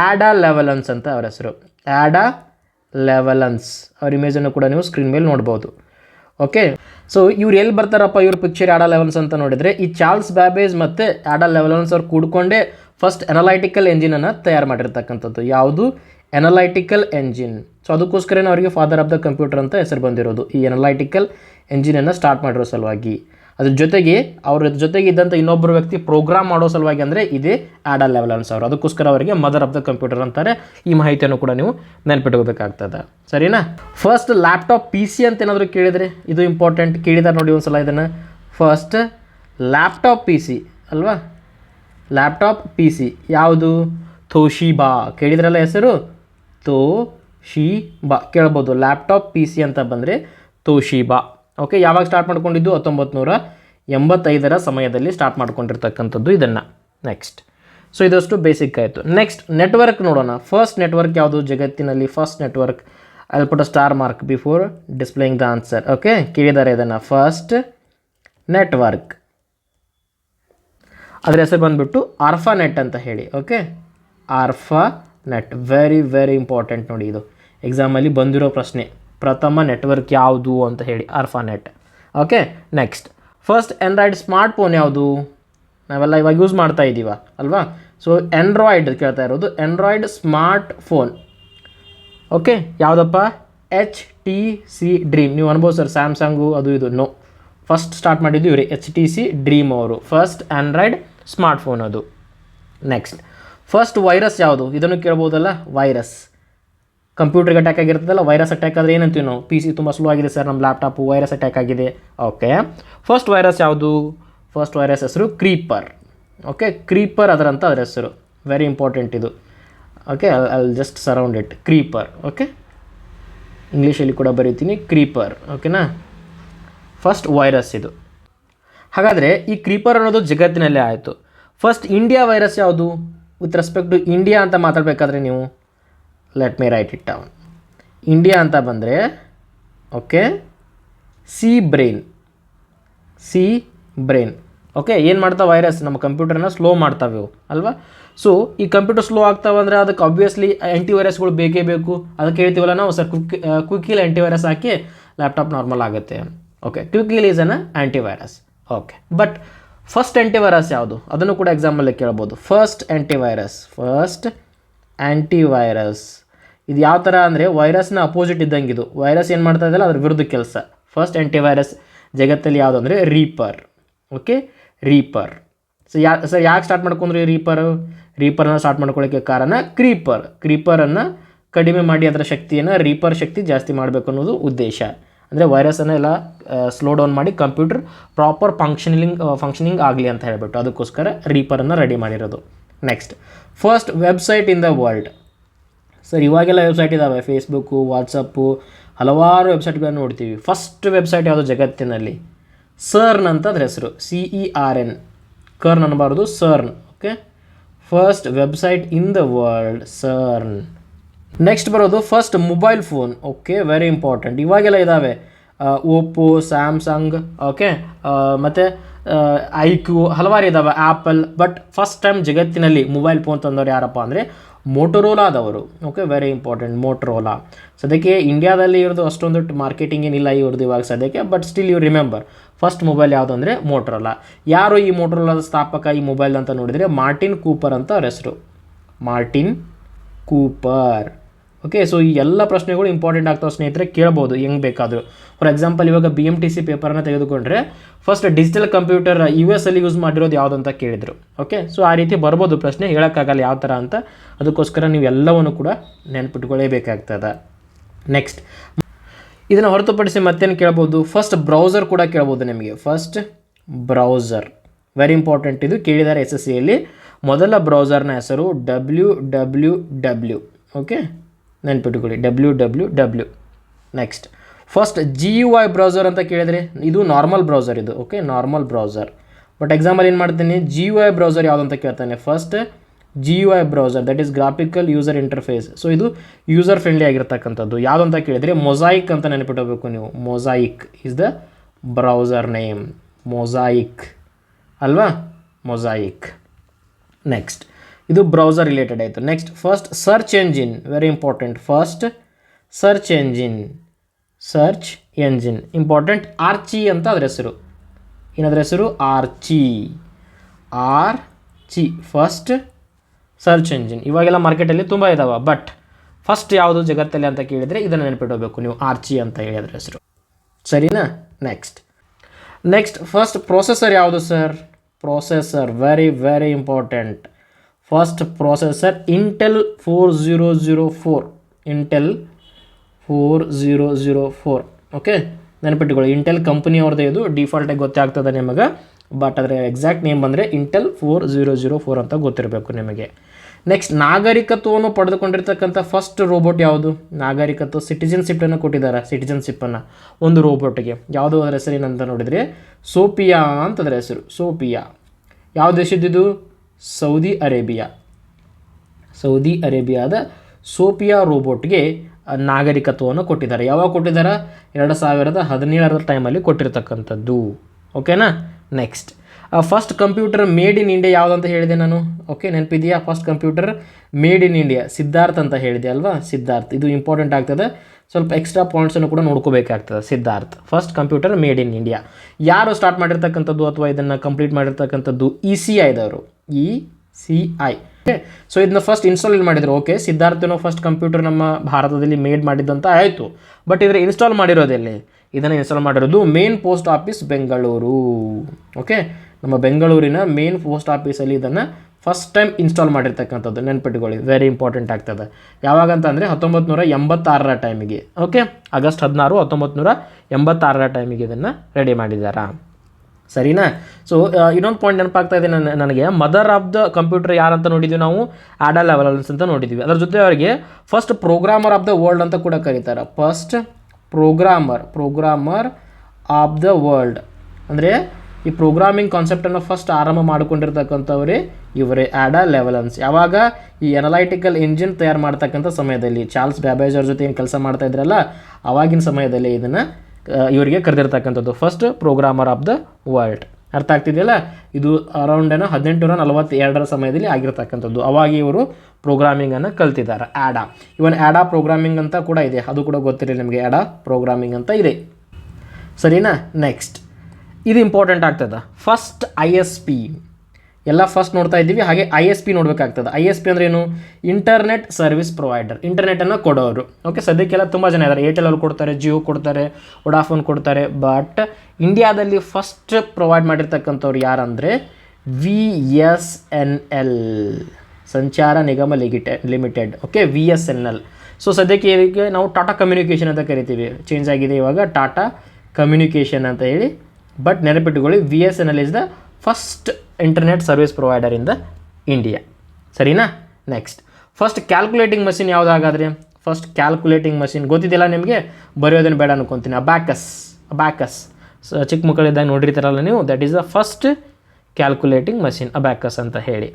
Ada Lovelace ಅಂತ ಅವರ ಹೆಸರು. ಆ್ಯಡಾ ಲೆವೆಲನ್ಸ್ ಅವ್ರ ಇಮೇಜನ್ನು ಕೂಡ ನೀವು ಸ್ಕ್ರೀನ್ ಮೇಲೆ ನೋಡ್ಬೋದು. ಓಕೆ ಸೊ ಇವ್ರು ಎಲ್ಲಿ ಬರ್ತಾರಪ್ಪ ಇವ್ರ ಪಿಕ್ಚರ್ ಆಡಾ ಲೆವೆಲ್ಸ್ ಅಂತ ನೋಡಿದರೆ, ಈ ಚಾರ್ಲ್ಸ್ ಬ್ಯಾಬೇಜ್ ಮತ್ತು ಆಡಾ ಲೆವೆಲನ್ಸ್ ಅವ್ರು ಕೂಡ್ಕೊಂಡೇ ಫಸ್ಟ್ ಎನಲೈಟಿಕಲ್ ಎಂಜಿನನ್ನು ತಯಾರು ಮಾಡಿರ್ತಕ್ಕಂಥದ್ದು. ಯಾವುದು? ಎನಲೈಟಿಕಲ್ ಎಂಜಿನ್ ಸೊ ಅದಕ್ಕೋಸ್ಕರನೇ ಅವರಿಗೆ ಫಾದರ್ ಆಫ್ ದ ಕಂಪ್ಯೂಟರ್ ಅಂತ ಹೆಸರು ಬಂದಿರೋದು. ಈ ಎನಲೈಟಿಕಲ್ ಎಂಜಿನನ್ನು ಸ್ಟಾರ್ಟ್ ಮಾಡಿರೋ ಸಲುವಾಗಿ. ಅದ್ರ ಜೊತೆಗೆ ಅವ್ರ ಜೊತೆಗೆ ಇದ್ದಂಥ ಇನ್ನೊಬ್ಬರು ವ್ಯಕ್ತಿ ಪ್ರೋಗ್ರಾಮ್ ಮಾಡೋ ಸಲುವಾಗಿ ಅಂದರೆ ಇದೇ ಆಡಾ ಲೆವೆಲ್ ಅನ್ಸೋರು ಅದಕ್ಕೋಸ್ಕರ ಅವರಿಗೆ ಮದರ್ ಆಫ್ ದ ಕಂಪ್ಯೂಟರ್ ಅಂತಾರೆ. ಈ ಮಾಹಿತಿಯನ್ನು ಕೂಡ ನೀವು ನೆನಪಿಟ್ಕೋಬೇಕಾಗ್ತದೆ. ಸರಿನಾ? ಫಸ್ಟ್ ಲ್ಯಾಪ್ಟಾಪ್ ಪಿ ಸಿ ಅಂತ ಏನಾದರೂ ಕೇಳಿದರೆ ಇದು ಇಂಪಾರ್ಟೆಂಟ್ ಕೇಳಿದಾರೆ ನೋಡಿ ಒಂದು ಸಲ ಇದನ್ನು. ಫಸ್ಟ್ ಲ್ಯಾಪ್ಟಾಪ್ ಪಿ ಸಿ ಅಲ್ವಾ? ಲ್ಯಾಪ್ಟಾಪ್ ಪಿ ಸಿ ಯಾವುದು? ಥೋಶಿಬಾ ಕೇಳಿದ್ರಲ್ಲ ಹೆಸರು? ತೋ ಶಿ ಬಾ ಕೇಳ್ಬೋದು. ಲ್ಯಾಪ್ಟಾಪ್ ಪಿ ಸಿ ಅಂತ ಬಂದರೆ ತೋಶಿಬಾ ಓಕೆ ಯಾವಾಗ ಸ್ಟಾರ್ಟ್ ಮಾಡ್ಕೊಂಡಿದ್ದು? ಹತ್ತೊಂಬತ್ತು ನೂರ ಎಂಬತ್ತೈದರ ಸಮಯದಲ್ಲಿ ಸ್ಟಾರ್ಟ್ ಮಾಡ್ಕೊಂಡಿರ್ತಕ್ಕಂಥದ್ದು ಇದನ್ನು. ನೆಕ್ಸ್ಟ್ ಸೊ ಇದಷ್ಟು ಬೇಸಿಕ್ ಆಯಿತು. ನೆಕ್ಸ್ಟ್ ನೆಟ್ವರ್ಕ್ ನೋಡೋಣ. ಫಸ್ಟ್ ನೆಟ್ವರ್ಕ್ ಯಾವುದು? ಜಗತ್ತಿನಲ್ಲಿ ಫಸ್ಟ್ ನೆಟ್ವರ್ಕ್ ಅಲ್ಲಿ star mark before displaying the answer okay ಕೇಳಿದ್ದಾರೆ ಇದನ್ನು. ಫಸ್ಟ್ ನೆಟ್ವರ್ಕ್ ಅದರ ಹೆಸರು ಬಂದುಬಿಟ್ಟು ಆರ್ಫಾ ನೆಟ್ ಅಂತ ಹೇಳಿ. Okay ARPANET very very important ನೋಡಿ ಇದು. ಎಕ್ಸಾಮಲ್ಲಿ ಬಂದಿರೋ ಪ್ರಶ್ನೆ. ಪ್ರಥಮ ನೆಟ್ವರ್ಕ್ ಯಾವುದು ಅಂತ ಹೇಳಿ ARPANET okay next first Android smartphone ಯಾವುದು? ನಾವೆಲ್ಲ ಇವಾಗ ಯೂಸ್ ಮಾಡ್ತಾ ಇದ್ದೀವ ಅಲ್ವಾ? ಸೊ ಆ್ಯಂಡ್ರಾಯ್ಡ್ ಕೇಳ್ತಾ ಇರೋದು ಆ್ಯಂಡ್ರಾಯ್ಡ್ ಸ್ಮಾರ್ಟ್ ಫೋನ್ ಓಕೆ ಯಾವುದಪ್ಪ? ಎಚ್ ಟಿ ಸಿ ಡ್ರೀಮ್ ನೀವು ಅನ್ಬೋದು ಸರ್ ಸ್ಯಾಮ್ಸಂಗು ಅದು ಇದು ನೋ ಫಸ್ಟ್ ಸ್ಟಾರ್ಟ್ ಮಾಡಿದ್ದು ಇವ್ರಿ ಎಚ್ ಟಿ ಸಿ ಡ್ರೀಮ್ ಅವರು. ಫಸ್ಟ್ ಆ್ಯಂಡ್ರಾಯ್ಡ್ ಸ್ಮಾರ್ಟ್ ಫೋನ್ ಅದು. ನೆಕ್ಸ್ಟ್ ಫಸ್ಟ್ ವೈರಸ್ ಯಾವುದು? ಇದನ್ನು ಕೇಳ್ಬೋದಲ್ಲ? ವೈರಸ್ ಕಂಪ್ಯೂಟರ್ಗೆ ಅಟ್ಯಾಕ್ ಆಗಿರ್ತದಲ್ಲ ವೈರಸ್ ಅಟ್ಯಾಕ್ ಆದರೆ ಏನಂತೀವಿ ನಾವು? ಪಿ ಸಿ ತುಂಬ ಸ್ಲೋ ಆಗಿದೆ ಸರ್ ನಮ್ಮ ಲ್ಯಾಪ್ಟಾಪು ವೈರಸ್ ಅಟ್ಯಾಕ್ ಆಗಿದೆ. ಓಕೆ ಫಸ್ಟ್ ವೈರಸ್ ಯಾವುದು? ಫಸ್ಟ್ ವೈರಸ್ ಹೆಸರು ಕ್ರೀಪರ್ ಓಕೆ ಕ್ರೀಪರ್ ಅದರಂತ ಅದರ ಹೆಸರು. ವೆರಿ ಇಂಪಾರ್ಟೆಂಟ್ ಇದು. Okay all just surround it Creeper okay ಇಂಗ್ಲೀಷಲ್ಲಿ ಕೂಡ ಬರೀತೀನಿ ಕ್ರೀಪರ್ ಓಕೆನಾ ಫಸ್ಟ್ ವೈರಸ್ ಇದು. ಹಾಗಾದರೆ ಈ ಕ್ರೀಪರ್ ಅನ್ನೋದು ಜಗತ್ತಿನಲ್ಲೇ ಆಯಿತು. ಫಸ್ಟ್ ಇಂಡಿಯಾ ವೈರಸ್ ಯಾವುದು? ವಿತ್ ರೆಸ್ಪೆಕ್ಟ್ ಟು ಇಂಡಿಯಾ ಅಂತ ಮಾತಾಡಬೇಕಾದ್ರೆ ನೀವು? Let me write it down India ಅಂತ ಬಂದರೆ okay C Brain C Brain okay ಏನು ಮಾಡ್ತಾವೆ ವೈರಸ್ ನಮ್ಮ ಕಂಪ್ಯೂಟರ್ನ ಸ್ಲೋ ಮಾಡ್ತಾವೆ ಇವು, ಅಲ್ವಾ? ಸೊ ಈ ಕಂಪ್ಯೂಟರ್ ಸ್ಲೋ ಆಗ್ತಾವೆ ಅಂದರೆ ಅದಕ್ಕೆ ಆಬ್ವಿಯಸ್ಲಿ ಆ್ಯಂಟಿ ವೈರಸ್ಗಳು ಬೇಕೇ ಬೇಕು. ಅದಕ್ಕೆ ಹೇಳ್ತೀವಲ್ಲ ನಾವು sir quick Quick Heal virus ಹಾಕಿ ಲ್ಯಾಪ್ಟಾಪ್ ನಾರ್ಮಲ್ ಆಗುತ್ತೆ. Okay Quick Heal is an antivirus okay but first antivirus ಯಾವುದು? ಅದನ್ನು ಕೂಡ ಎಕ್ಸಾಮಲ್ಲಿ ಕೇಳ್ಬೋದು. First antivirus first antivirus ಇದು ಯಾವ ಥರ ಅಂದರೆ ವೈರಸ್ನ ಅಪೋಸಿಟ್ ಇದ್ದಂಗೆ ಇದು ವೈರಸ್ ಏನು ಮಾಡ್ತಾ ಇದೆಯಲ್ಲ, ಅದ್ರ ವಿರುದ್ಧ ಕೆಲಸ. ಫಸ್ಟ್ ಆ್ಯಂಟಿ ವೈರಸ್ ಜಗತ್ತಲ್ಲಿ ಯಾವುದು ಅಂದರೆ Reaper okay Reaper so yeah sir ಯಾಕೆ ಸ್ಟಾರ್ಟ್ ಮಾಡ್ಕೊಂಡ್ರಿ ರೀಪರ್ ರೀಪರನ್ನು ಸ್ಟಾರ್ಟ್ ಮಾಡ್ಕೊಳ್ಳೋಕ್ಕೆ ಕಾರಣ ಕ್ರೀಪರ್ ಕ್ರೀಪರನ್ನು ಕಡಿಮೆ ಮಾಡಿ ಅದರ ಶಕ್ತಿಯನ್ನು ರೀಪರ್ ಶಕ್ತಿ ಜಾಸ್ತಿ ಮಾಡಬೇಕು ಅನ್ನೋದು ಉದ್ದೇಶ. ಅಂದರೆ ವೈರಸನ್ನು ಎಲ್ಲ ಸ್ಲೋ ಡೌನ್ ಮಾಡಿ ಕಂಪ್ಯೂಟರ್ ಪ್ರಾಪರ್ ಫಂಕ್ಷನಿಂಗ್ ಫಂಕ್ಷನಿಂಗ್ ಆಗಲಿ ಅಂತ ಹೇಳ್ಬಿಟ್ಟು. ಅದಕ್ಕೋಸ್ಕರ ರೀಪರನ್ನು ರೆಡಿ ಮಾಡಿರೋದು. Next first website in the world sir, ಇವಾಗೆಲ್ಲ ವೆಬ್ಸೈಟ್ ಇದ್ದಾವೆ ಫೇಸ್ಬುಕ್ಕು ವಾಟ್ಸಪ್ಪು ಹಲವಾರು ವೆಬ್ಸೈಟ್ಗಳನ್ನು ನೋಡ್ತೀವಿ. ಫಸ್ಟ್ ವೆಬ್ಸೈಟ್ ಯಾವುದು ಜಗತ್ತಿನಲ್ಲಿ? ಸರ್ನ್ ಅಂತ ಅದ್ರ ಹೆಸರು. C E R N ಕರ್ನ್ ಅನ್ನಬಾರ್ದು CERN okay first website in the world CERN next ಬರೋದು first mobile phone okay very important ಇವಾಗೆಲ್ಲ ಇದ್ದಾವೆ ಓಪೋ ಸ್ಯಾಮ್ಸಂಗ್ ಓಕೆ ಮತ್ತು ಐಕ್ಯೂ ಕ್ಯೂ ಹಲವಾರು ಇದ್ದಾವೆ ಆ್ಯಪಲ್ ಬಟ್ ಫಸ್ಟ್ ಟೈಮ್ ಜಗತ್ತಿನಲ್ಲಿ ಮೊಬೈಲ್ ಫೋನ್ ತಂದವರು ಯಾರಪ್ಪ ಅಂದರೆ ಮೋಟೋರೋಲಾದವರು ಓಕೆ ವೆರಿ ಇಂಪಾರ್ಟೆಂಟ್ ಮೋಟ್ರೋಲಾ ಸದ್ಯಕ್ಕೆ ಇಂಡಿಯಾದಲ್ಲಿ ಇರೋದು ಅಷ್ಟೊಂದು ಮಾರ್ಕೆಟಿಂಗ್ ಏನಿಲ್ಲ ಇವ್ರದ್ದು ಇವಾಗ ಸದ್ಯಕ್ಕೆ but still you remember first mobile ಯಾವುದು ಅಂದರೆ ಮೋಟ್ರೋಲಾ ಯಾರು ಈ ಮೋಟ್ರೋಲಾದ ಸ್ಥಾಪಕ, ಈ ಮೊಬೈಲ್ ಅಂತ ನೋಡಿದರೆ ಮಾರ್ಟಿನ್ ಕೂಪರ್ ಅಂತ ಅವ್ರ ಹೆಸರು. ಮಾರ್ಟಿನ್ ಕೂಪರ್ ಓಕೆ ಸೊ ಈ ಎಲ್ಲ ಪ್ರಶ್ನೆಗಳು ಇಂಪಾರ್ಟೆಂಟ್ ಆಗ್ತಾವೆ ಸ್ನೇಹಿತರೆ, ಕೇಳ್ಬೋದು ಹೆಂಗೆ ಬೇಕಾದರೂ. ಫಾರ್ ಎಕ್ಸಾಂಪಲ್ ಇವಾಗ ಬಿ ಎಂ ಟಿ ಸಿ ಪೇಪರ್ನ ತೆಗೆದುಕೊಂಡ್ರೆ first digital computer U S ಅಲ್ಲಿ ಯೂಸ್ ಮಾಡಿರೋದು ಯಾವುದು ಅಂತ ಕೇಳಿದರು. ಓಕೆ ಸೊ ಆ ರೀತಿ ಬರ್ಬೋದು ಪ್ರಶ್ನೆ, ಹೇಳೋಕ್ಕಾಗಲ್ಲ ಯಾವ ಥರ ಅಂತ. ಅದಕ್ಕೋಸ್ಕರ ನೀವು ಎಲ್ಲವನ್ನು ಕೂಡ ನೆನ್ಪಿಟ್ಕೊಳ್ಳೇಬೇಕಾಗ್ತದೆ ನೆಕ್ಸ್ಟ್ ಇದನ್ನು ಹೊರತುಪಡಿಸಿ ಮತ್ತೇನು ಕೇಳ್ಬೋದು? ಫಸ್ಟ್ ಬ್ರೌಸರ್ ಕೂಡ ಕೇಳ್ಬೋದು ನಿಮಗೆ. ಫಸ್ಟ್ ಬ್ರೌಸರ್ ವೆರಿ ಇಂಪಾರ್ಟೆಂಟ್ ಇದು ಕೇಳಿದ್ದಾರೆ ಎಸ್ ಎಸ್ ಸಿಯಲ್ಲಿ ಮೊದಲ ಬ್ರೌಸರ್ನ ಹೆಸರು ಡಬ್ಲ್ಯೂ ಡಬ್ಲ್ಯೂ ಡಬ್ಲ್ಯೂ ಓಕೆ ನೆನ್ಪಿಟ್ಕೊಳ್ಳಿ. W W W next first G U I browser ಅಂತ ಕೇಳಿದರೆ ಇದು ನಾರ್ಮಲ್ ಬ್ರೌಸರ್ ಇದು okay normal browser but example ಏನು ಮಾಡ್ತೀನಿ? ಜಿ ಯು ಐ ಬ್ರೌಸರ್ ಯಾವುದು ಅಂತ ಕೇಳ್ತಾನೆ. First G U I browser that is graphical user interface so ಇದು ಯೂಸರ್ ಫ್ರೆಂಡ್ಲಿ ಆಗಿರ್ತಕ್ಕಂಥದ್ದು. ಯಾವುದು ಅಂತ ಕೇಳಿದರೆ ಮೊಸಾಯಿಕ್ ಅಂತ ನೆನಪಿಟ್ಕೋಬೇಕು ನೀವು. Mosaic is the browser name Mosaic ಅಲ್ವಾ? ಮೊಸಾಯಿಕ್ ನೆಕ್ಸ್ಟ್ ಇದು ಬ್ರೌಸರ್ ರಿಲೇಟೆಡ್ ಆಯಿತು. Next first search engine very important first search engine search engine important Archie ಅಂತ ಅದರ ಹೆಸರು. ಏನದ್ರ ಹೆಸರು? Archie Archie first search engine ಇವಾಗೆಲ್ಲ ಮಾರ್ಕೆಟಲ್ಲಿ ತುಂಬ ಇದಾವೆ ಬಟ್ ಫಸ್ಟ್ ಯಾವುದು ಜಗತ್ತಲ್ಲಿ ಅಂತ ಕೇಳಿದರೆ ಇದನ್ನು ನೆನಪಿಡಬೇಕು ನೀವು ಆರ್ಚಿ ಅಂತ ಹೇಳಿ ಅದರ ಹೆಸರು. ಸರಿನಾ? ನೆಕ್ಸ್ಟ್ ನೆಕ್ಸ್ಟ್ ಫಸ್ಟ್ ಪ್ರೊಸೆಸರ್ ಯಾವುದು sir processor very very important first processor Intel four zero zero four Intel four zero zero four okay ನೆನಪಿಟ್ಟುಕೊಳ್ಳಿ Intel company ಅವ್ರದ್ದೇ ಇದು. ಡಿಫಾಲ್ಟಾಗಿ ಗೊತ್ತಾಗ್ತದೆ ನಿಮಗೆ. ಬಟ್ ಅದರ ಎಕ್ಸಾಕ್ಟ್ ನೇಮ್ ಬಂದರೆ Intel four zero zero four ಅಂತ ಗೊತ್ತಿರಬೇಕು ನಿಮಗೆ. ನೆಕ್ಸ್ಟ್ ನಾಗರಿಕತ್ವವನ್ನು ಪಡೆದುಕೊಂಡಿರ್ತಕ್ಕಂಥ ಫಸ್ಟ್ ರೋಬೋಟ್ ಯಾವುದು? ನಾಗರಿಕತ್ವ ಸಿಟಿಜನ್ಶಿಪ್ಪನ್ನು ಕೊಟ್ಟಿದ್ದಾರೆ ಸಿಟಿಜನ್ಶಿಪ್ಪನ್ನು ಒಂದು ರೋಬೋಟ್ಗೆ ಯಾವುದು ಅದರ ಹೆಸರು ಏನಂತ ನೋಡಿದರೆ, ಸೋಪಿಯಾ ಅಂತ ಅದರ ಹೆಸರು. ಸೋಪಿಯಾ. ಯಾವ ದೇಶದ್ದಿದು ಸೌದಿ ಅರೇಬಿಯಾ. ಸೌದಿ ಅರೇಬಿಯಾದ ಸೋಪಿಯಾ ರೋಬೋಟ್ಗೆ ನಾಗರಿಕತ್ವವನ್ನು ಕೊಟ್ಟಿದ್ದಾರೆ. ಯಾವಾಗ ಕೊಟ್ಟಿದ್ದಾರೆ? ಎರಡು ಸಾವಿರದ ಹದಿನೇಳರ ಟೈಮಲ್ಲಿ ಕೊಟ್ಟಿರ್ತಕ್ಕಂಥದ್ದು. ಓಕೆನಾ? Next first computer made in India ಯಾವುದಂತ ಹೇಳಿದೆ ನಾನು? ಓಕೆ, ನೆನಪಿದೆಯಾ? First computer made in India Siddhartha ಅಂತ ಹೇಳಿದೆ ಅಲ್ವಾ? ಸಿದ್ಧಾರ್ಥ್. ಇದು ಇಂಪಾರ್ಟೆಂಟ್ ಆಗ್ತದೆ. ಸ್ವಲ್ಪ ಎಕ್ಸ್ಟ್ರಾ ಪಾಯಿಂಟ್ಸನ್ನು ಕೂಡ ನೋಡ್ಕೋಬೇಕಾಗ್ತದೆ. Siddhartha. First computer made in India ಯಾರು ಸ್ಟಾರ್ಟ್ ಮಾಡಿರ್ತಕ್ಕಂಥದ್ದು ಅಥವಾ ಇದನ್ನು ಕಂಪ್ಲೀಟ್ ಮಾಡಿರ್ತಕ್ಕಂಥದ್ದು? E C ಐದವರು E C I okay so ಇದನ್ನ ಫಸ್ಟ್ ಇನ್ಸ್ಟಾಲ್ ಮಾಡಿದ್ರು? ಓಕೆ ಸಿದ್ಧಾರ್ಥನೋ ಫಸ್ಟ್ ಕಂಪ್ಯೂಟರ್ ನಮ್ಮ ಭಾರತದಲ್ಲಿ ಮೇಡ್ ಮಾಡಿದ್ದಂತ ಆಯಿತು. ಬಟ್ ಇದರ ಇನ್ಸ್ಟಾಲ್ ಮಾಡಿರೋದೆಲ್ಲಿ ಇದನ್ನು ಇನ್ಸ್ಟಾಲ್ ಮಾಡಿರೋದು main post office Bengaluru. Okay ನಮ್ಮ ಬೆಂಗಳೂರಿನ ಮೇನ್ ಪೋಸ್ಟ್ ಆಫೀಸಲ್ಲಿ ಇದನ್ನು ಫಸ್ಟ್ ಟೈಮ್ ಇನ್ಸ್ಟಾಲ್ ಮಾಡಿರ್ತಕ್ಕಂಥದ್ದು, ನೆನ್ಪಿಟ್ಕೊಳ್ಳಿ. ವೆರಿ ಇಂಪಾರ್ಟೆಂಟ್ ಆಗ್ತದೆ. ಯಾವಾಗ ಅಂತ ಅಂದರೆ ಹತ್ತೊಂಬತ್ತು ನೂರ ಎಂಬತ್ತಾರರ ಟೈಮಿಗೆ ಓಕೆ ಆಗಸ್ಟ್ ಹದಿನಾರು ಹತ್ತೊಂಬತ್ತು ನೂರ ಎಂಬತ್ತಾರರ ಟೈಮಿಗೆ ಇದನ್ನು ರೆಡಿ ಮಾಡಿದ್ದಾರಾ ಸರಿನಾ? ಸೊ ಇನ್ನೊಂದು ಪಾಯಿಂಟ್ ನೆನಪಾಗ್ತಾ ಇದೆ ನನ್ನ ನನಗೆ. ಮದರ್ ಆಫ್ ದ ಕಂಪ್ಯೂಟರ್ ಯಾರಂತ ನೋಡಿದ್ವಿ ನಾವು? ಆಡಾ ಲೆವೆಲ್ಸ್ ಅಂತ ನೋಡಿದ್ವಿ. ಅದರ ಜೊತೆ ಅವರಿಗೆ first programmer of the world ಅಂತ ಕೂಡ ಕರೀತಾರೆ. First programmer programmer of the world ಅಂದರೆ ಈ ಪ್ರೋಗ್ರಾಮಿಂಗ್ ಕಾನ್ಸೆಪ್ಟನ್ನು ಫಸ್ಟ್ ಆರಂಭ ಮಾಡಿಕೊಂಡಿರ್ತಕ್ಕಂಥವರೇ ಇವರೇ ಆಡಾ ಲೆವೆಲನ್ಸ್ ಯಾವಾಗ? ಈ ಎನಲೈಟಿಕಲ್ ಇಂಜಿನ್ ತಯಾರು ಮಾಡ್ತಕ್ಕಂಥ ಸಮಯದಲ್ಲಿ. ಚಾರ್ಲ್ಸ್ ಬ್ಯಾಬೇಜ್ ಅವ್ರ ಜೊತೆ ಏನು ಕೆಲಸ ಮಾಡ್ತಾ ಇದ್ರಲ್ಲ ಆವಾಗಿನ ಸಮಯದಲ್ಲಿ ಇದನ್ನು ಇವರಿಗೆ ಕರೆದಿರ್ತಕ್ಕಂಥದ್ದು. First programmer of the world ಅರ್ಥ ಆಗ್ತಿದೆಯಲ್ಲ? ಇದು ಅರೌಂಡ್ ಏನೋ ಹದಿನೆಂಟುನೂರ ನಲವತ್ತೆರಡರ ಸಮಯದಲ್ಲಿ ಆಗಿರ್ತಕ್ಕಂಥದ್ದು. ಅವಾಗ ಇವರು ಪ್ರೋಗ್ರಾಮಿಂಗನ್ನು ಕಲ್ತಿದ್ದಾರೆ. ಆ್ಯಡಾ ಇವನ್ ಆ್ಯಡಾ ಪ್ರೋಗ್ರಾಮಿಂಗ್ ಅಂತ ಕೂಡ ಇದೆ. ಅದು ಕೂಡ ಗೊತ್ತಿರಲಿ ನಿಮಗೆ. ಆ್ಯಡಾ ಪ್ರೋಗ್ರಾಮಿಂಗ್ ಅಂತ ಇದೆ. ಸರಿನಾ? ನೆಕ್ಸ್ಟ್ ಇದು ಇಂಪಾರ್ಟೆಂಟ್ ಆಗ್ತದೆ. ಫಸ್ಟ್ ಐ ಎಸ್ ಪಿ ಎಲ್ಲ ಫಸ್ಟ್ ನೋಡ್ತಾ ಇದ್ದೀವಿ. ಹಾಗೆ ಐ ಎಸ್ ಪಿ ನೋಡಬೇಕಾಗ್ತದೆ. ಐ ಎಸ್ ಪಿ ಅಂದ್ರೆ ಏನು? ಇಂಟರ್ನೆಟ್ ಸರ್ವಿಸ್ ಪ್ರೊವೈಡರ್ ಇಂಟರ್ನೆಟನ್ನು ಕೊಡೋರು. ಓಕೆ ಸದ್ಯಕ್ಕೆಲ್ಲ ತುಂಬ ಜನ ಇದ್ದಾರೆ ಏರ್ಟೆಲ್ ಅವ್ರು ಕೊಡ್ತಾರೆ ಜಿಯೋ ಕೊಡ್ತಾರೆ ವೊಡಾಫೋನ್ ಕೊಡ್ತಾರೆ. ಬಟ್ ಇಂಡಿಯಾದಲ್ಲಿ ಫಸ್ಟ್ ಪ್ರೊವೈಡ್ ಮಾಡಿರ್ತಕ್ಕಂಥವ್ರು ಯಾರಂದರೆ V S N L Sanchar Nigam ಲಿಗಿಟೆ, limited. Okay V S N L so ಸದ್ಯಕ್ಕೆ ಇದಕ್ಕೆ ನಾವು ಟಾಟಾ ಕಮ್ಯುನಿಕೇಷನ್ ಅಂತ ಕರಿತೀವಿ. ಚೇಂಜ್ ಆಗಿದೆ ಇವಾಗ ಟಾಟಾ ಕಮ್ಯುನಿಕೇಷನ್ ಅಂತ ಹೇಳಿ. But ನೆನಪಿಟ್ಟುಕೊಳ್ಳಿ V S N L is the first internet service provider in the India ಸರಿನಾ? ನೆಕ್ಸ್ಟ್ ಫಸ್ಟ್ ಕ್ಯಾಲ್ಕುಲೇಟಿಂಗ್ ಮಷಿನ್ ಯಾವುದಾಗಾದ್ರೆ? ಫಸ್ಟ್ ಕ್ಯಾಲ್ಕುಲೇಟಿಂಗ್ ಮಷಿನ್ ಗೊತ್ತಿದ್ದಿಲ್ಲ ನಿಮಗೆ? ಬರೆಯೋದನ್ನು ಬೇಡ ಅನ್ಕೊತೀನಿ. ಅಬ್ಯಾಕಸ್ ಅಬ್ಯಾಕಸ್ ಸೊ, ಚಿಕ್ಕ ಮಕ್ಕಳಿದ್ದಾಗ ನೋಡಿರ್ತೀರಲ್ಲ ನೀವು? That is the first calculating machine abacus ಅಂತ ಹೇಳಿ.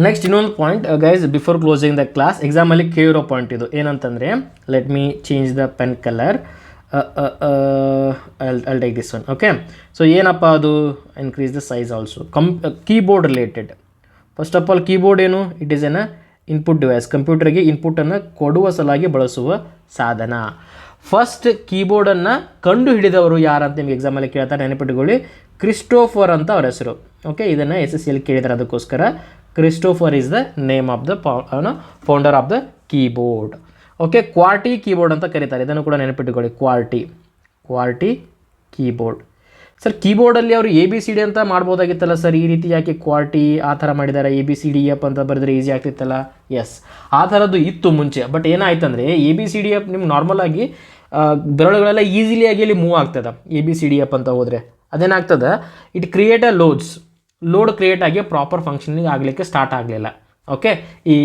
ನೆಕ್ಸ್ಟ್ ಇನ್ನೊಂದು point guys before closing the class ಎಕ್ಸಾಮಲ್ಲಿ ಕೇಳಿರೋ ಪಾಯಿಂಟ್ ಇದು. ಏನಂತಂದರೆ let me change the pen colour I'll take this one okay so ಏನಪ್ಪ ಅದು? Increase the size also come keyboard related first of all keyboard ಏನು? It is an input device ಕಂಪ್ಯೂಟರ್ಗೆ ಇನ್ಪುಟನ್ನು ಕೊಡುವ ಸಲಾಗಿ ಬಳಸುವ ಸಾಧನ. ಫಸ್ಟ್ ಕೀಬೋರ್ಡನ್ನು ಕಂಡು ಹಿಡಿದವರು ಯಾರಂತ ನಿಮ್ಗೆ ಎಕ್ಸಾಮಲ್ಲಿ ಕೇಳ್ತಾರೆ, ನೆನಪಿಟ್ಕೊಳ್ಳಿ. ಕ್ರಿಸ್ಟೋಫರ್ ಅಂತ ಅವ್ರ ಹೆಸರು. ಓಕೆ ಇದನ್ನು ಎಸ್ ಎಸ್ ಸಿಯಲ್ಲಿ ಕೇಳಿದ್ದಾರೆ ಅದಕ್ಕೋಸ್ಕರ. Christopher is the name of the founder of the keyboard okay QWERTY keyboard ಅಂತ ಕರೀತಾರೆ. ಇದನ್ನು ಕೂಡ ನೆನಪಿಟ್ಟುಕೊಳ್ಳಿ. ಕ್ವಾರ್ಟಿ ಕ್ವಾರ್ಟಿ ಕೀಬೋರ್ಡ್ ಸರ್ ಕೀಬೋರ್ಡಲ್ಲಿ ಅವರು ಎ ಬಿ ಸಿ ಡಿ ಅಂತ ಮಾಡ್ಬೋದಾಗಿತ್ತಲ್ಲ ಸರ್ ಈ ರೀತಿ ಯಾಕೆ ಕ್ವಾರ್ಟಿ ಆ ಥರ ಮಾಡಿದ್ದಾರೆ? A B C D F ಅಂತ ಬರೆದ್ರೆ ಈಸಿ ಆಗ್ತಿತ್ತಲ್ಲ? ಎಸ್ ಆ ಥರದ್ದು ಇತ್ತು ಮುಂಚೆ. But ಏನಾಯ್ತಂದರೆ A B C D F ನಿಮ್ಗೆ ನಾರ್ಮಲಾಗಿ ಬೆರಳುಗಳೆಲ್ಲ ಆಗಿ ಇಲ್ಲಿ ಮೂವ್ ಆಗ್ತದೆ. A B C D F ಅಂತ ಹೋದರೆ. ಅದೇನಾಗ್ತದೆ? It create a loads load create ಆಗಿ ಪ್ರಾಪರ್ ಫಂಕ್ಷನಿಂಗ್ ಆಗಲಿಕ್ಕೆ ಸ್ಟಾರ್ಟ್ ಆಗಲಿಲ್ಲ. ಓಕೆ ಈ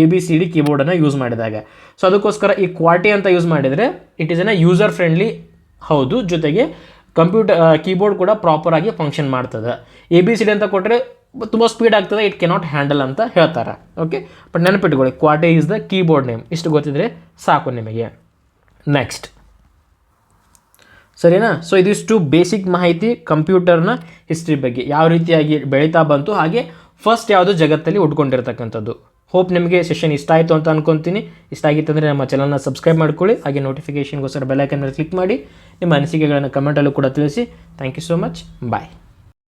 ಎ ಬಿ ಸಿ ಡಿ ಕೀಬೋರ್ಡನ್ನು ಯೂಸ್ ಮಾಡಿದಾಗ. ಸೊ ಅದಕ್ಕೋಸ್ಕರ ಈ ಕ್ವಾರ್ಟಿ ಅಂತ ಯೂಸ್ ಮಾಡಿದರೆ it is an user friendly ಹೌದು. ಜೊತೆಗೆ ಕಂಪ್ಯೂಟರ್ ಕೀಬೋರ್ಡ್ ಕೂಡ ಪ್ರಾಪರ್ ಆಗಿ ಫಂಕ್ಷನ್ ಮಾಡ್ತದೆ. ಎ ಬಿ ಸಿ ಡಿ ಅಂತ ಕೊಟ್ಟರೆ ತುಂಬ ಸ್ಪೀಡ್ ಆಗ್ತದೆ ಇಟ್ ಕೆನಾಟ್ ಹ್ಯಾಂಡಲ್ ಅಂತ ಹೇಳ್ತಾರೆ. ಓಕೆ ಬಟ್ ನೆನಪಿಟ್ಕೊಳ್ಳಿ ಕ್ವಾಟೆ ಈಸ್ ದ ಕೀಬೋರ್ಡ್ ನೇಮ್ ಇಷ್ಟು ಗೊತ್ತಿದ್ರೆ ಸಾಕು ನಿಮಗೆ. ನೆಕ್ಸ್ಟ್ ಸರಿನಾ? ಸೊ ಇದಿಷ್ಟು ಬೇಸಿಕ್ ಮಾಹಿತಿ ಕಂಪ್ಯೂಟರ್ನ ಹಿಸ್ಟ್ರಿ ಬಗ್ಗೆ. ಯಾವ ರೀತಿಯಾಗಿ ಬೆಳೀತಾ ಬಂತು, ಹಾಗೆ ಫಸ್ಟ್ ಯಾವುದು ಜಗತ್ತಲ್ಲಿ ಉಟ್ಕೊಂಡಿರ್ತಕ್ಕಂಥದ್ದು? ಹೋಪ್ ನಿಮಗೆ ಸೆಷನ್ ಇಷ್ಟ ಆಯಿತು ಅಂತ ಅನ್ಕೊತೀನಿ. ಇಷ್ಟ ಆಗಿತ್ತಂದರೆ ನಮ್ಮ ಚಾನಲ್ನ ಸಬ್ಸ್ಕ್ರೈಬ್ ಮಾಡ್ಕೊಳ್ಳಿ. ಹಾಗೆ ನೋಟಿಫಿಕೇಷನ್ಗೋಸ್ಕರ ಬೆಲ್ಲೈಕನ್ ಮೇಲೆ ಕ್ಲಿಕ್ ಮಾಡಿ. ನಿಮ್ಮ ಅನಿಸಿಕೆಗಳನ್ನು ಕಮೆಂಟಲ್ಲೂ ಕೂಡ ತಿಳಿಸಿ. Thank you so much bye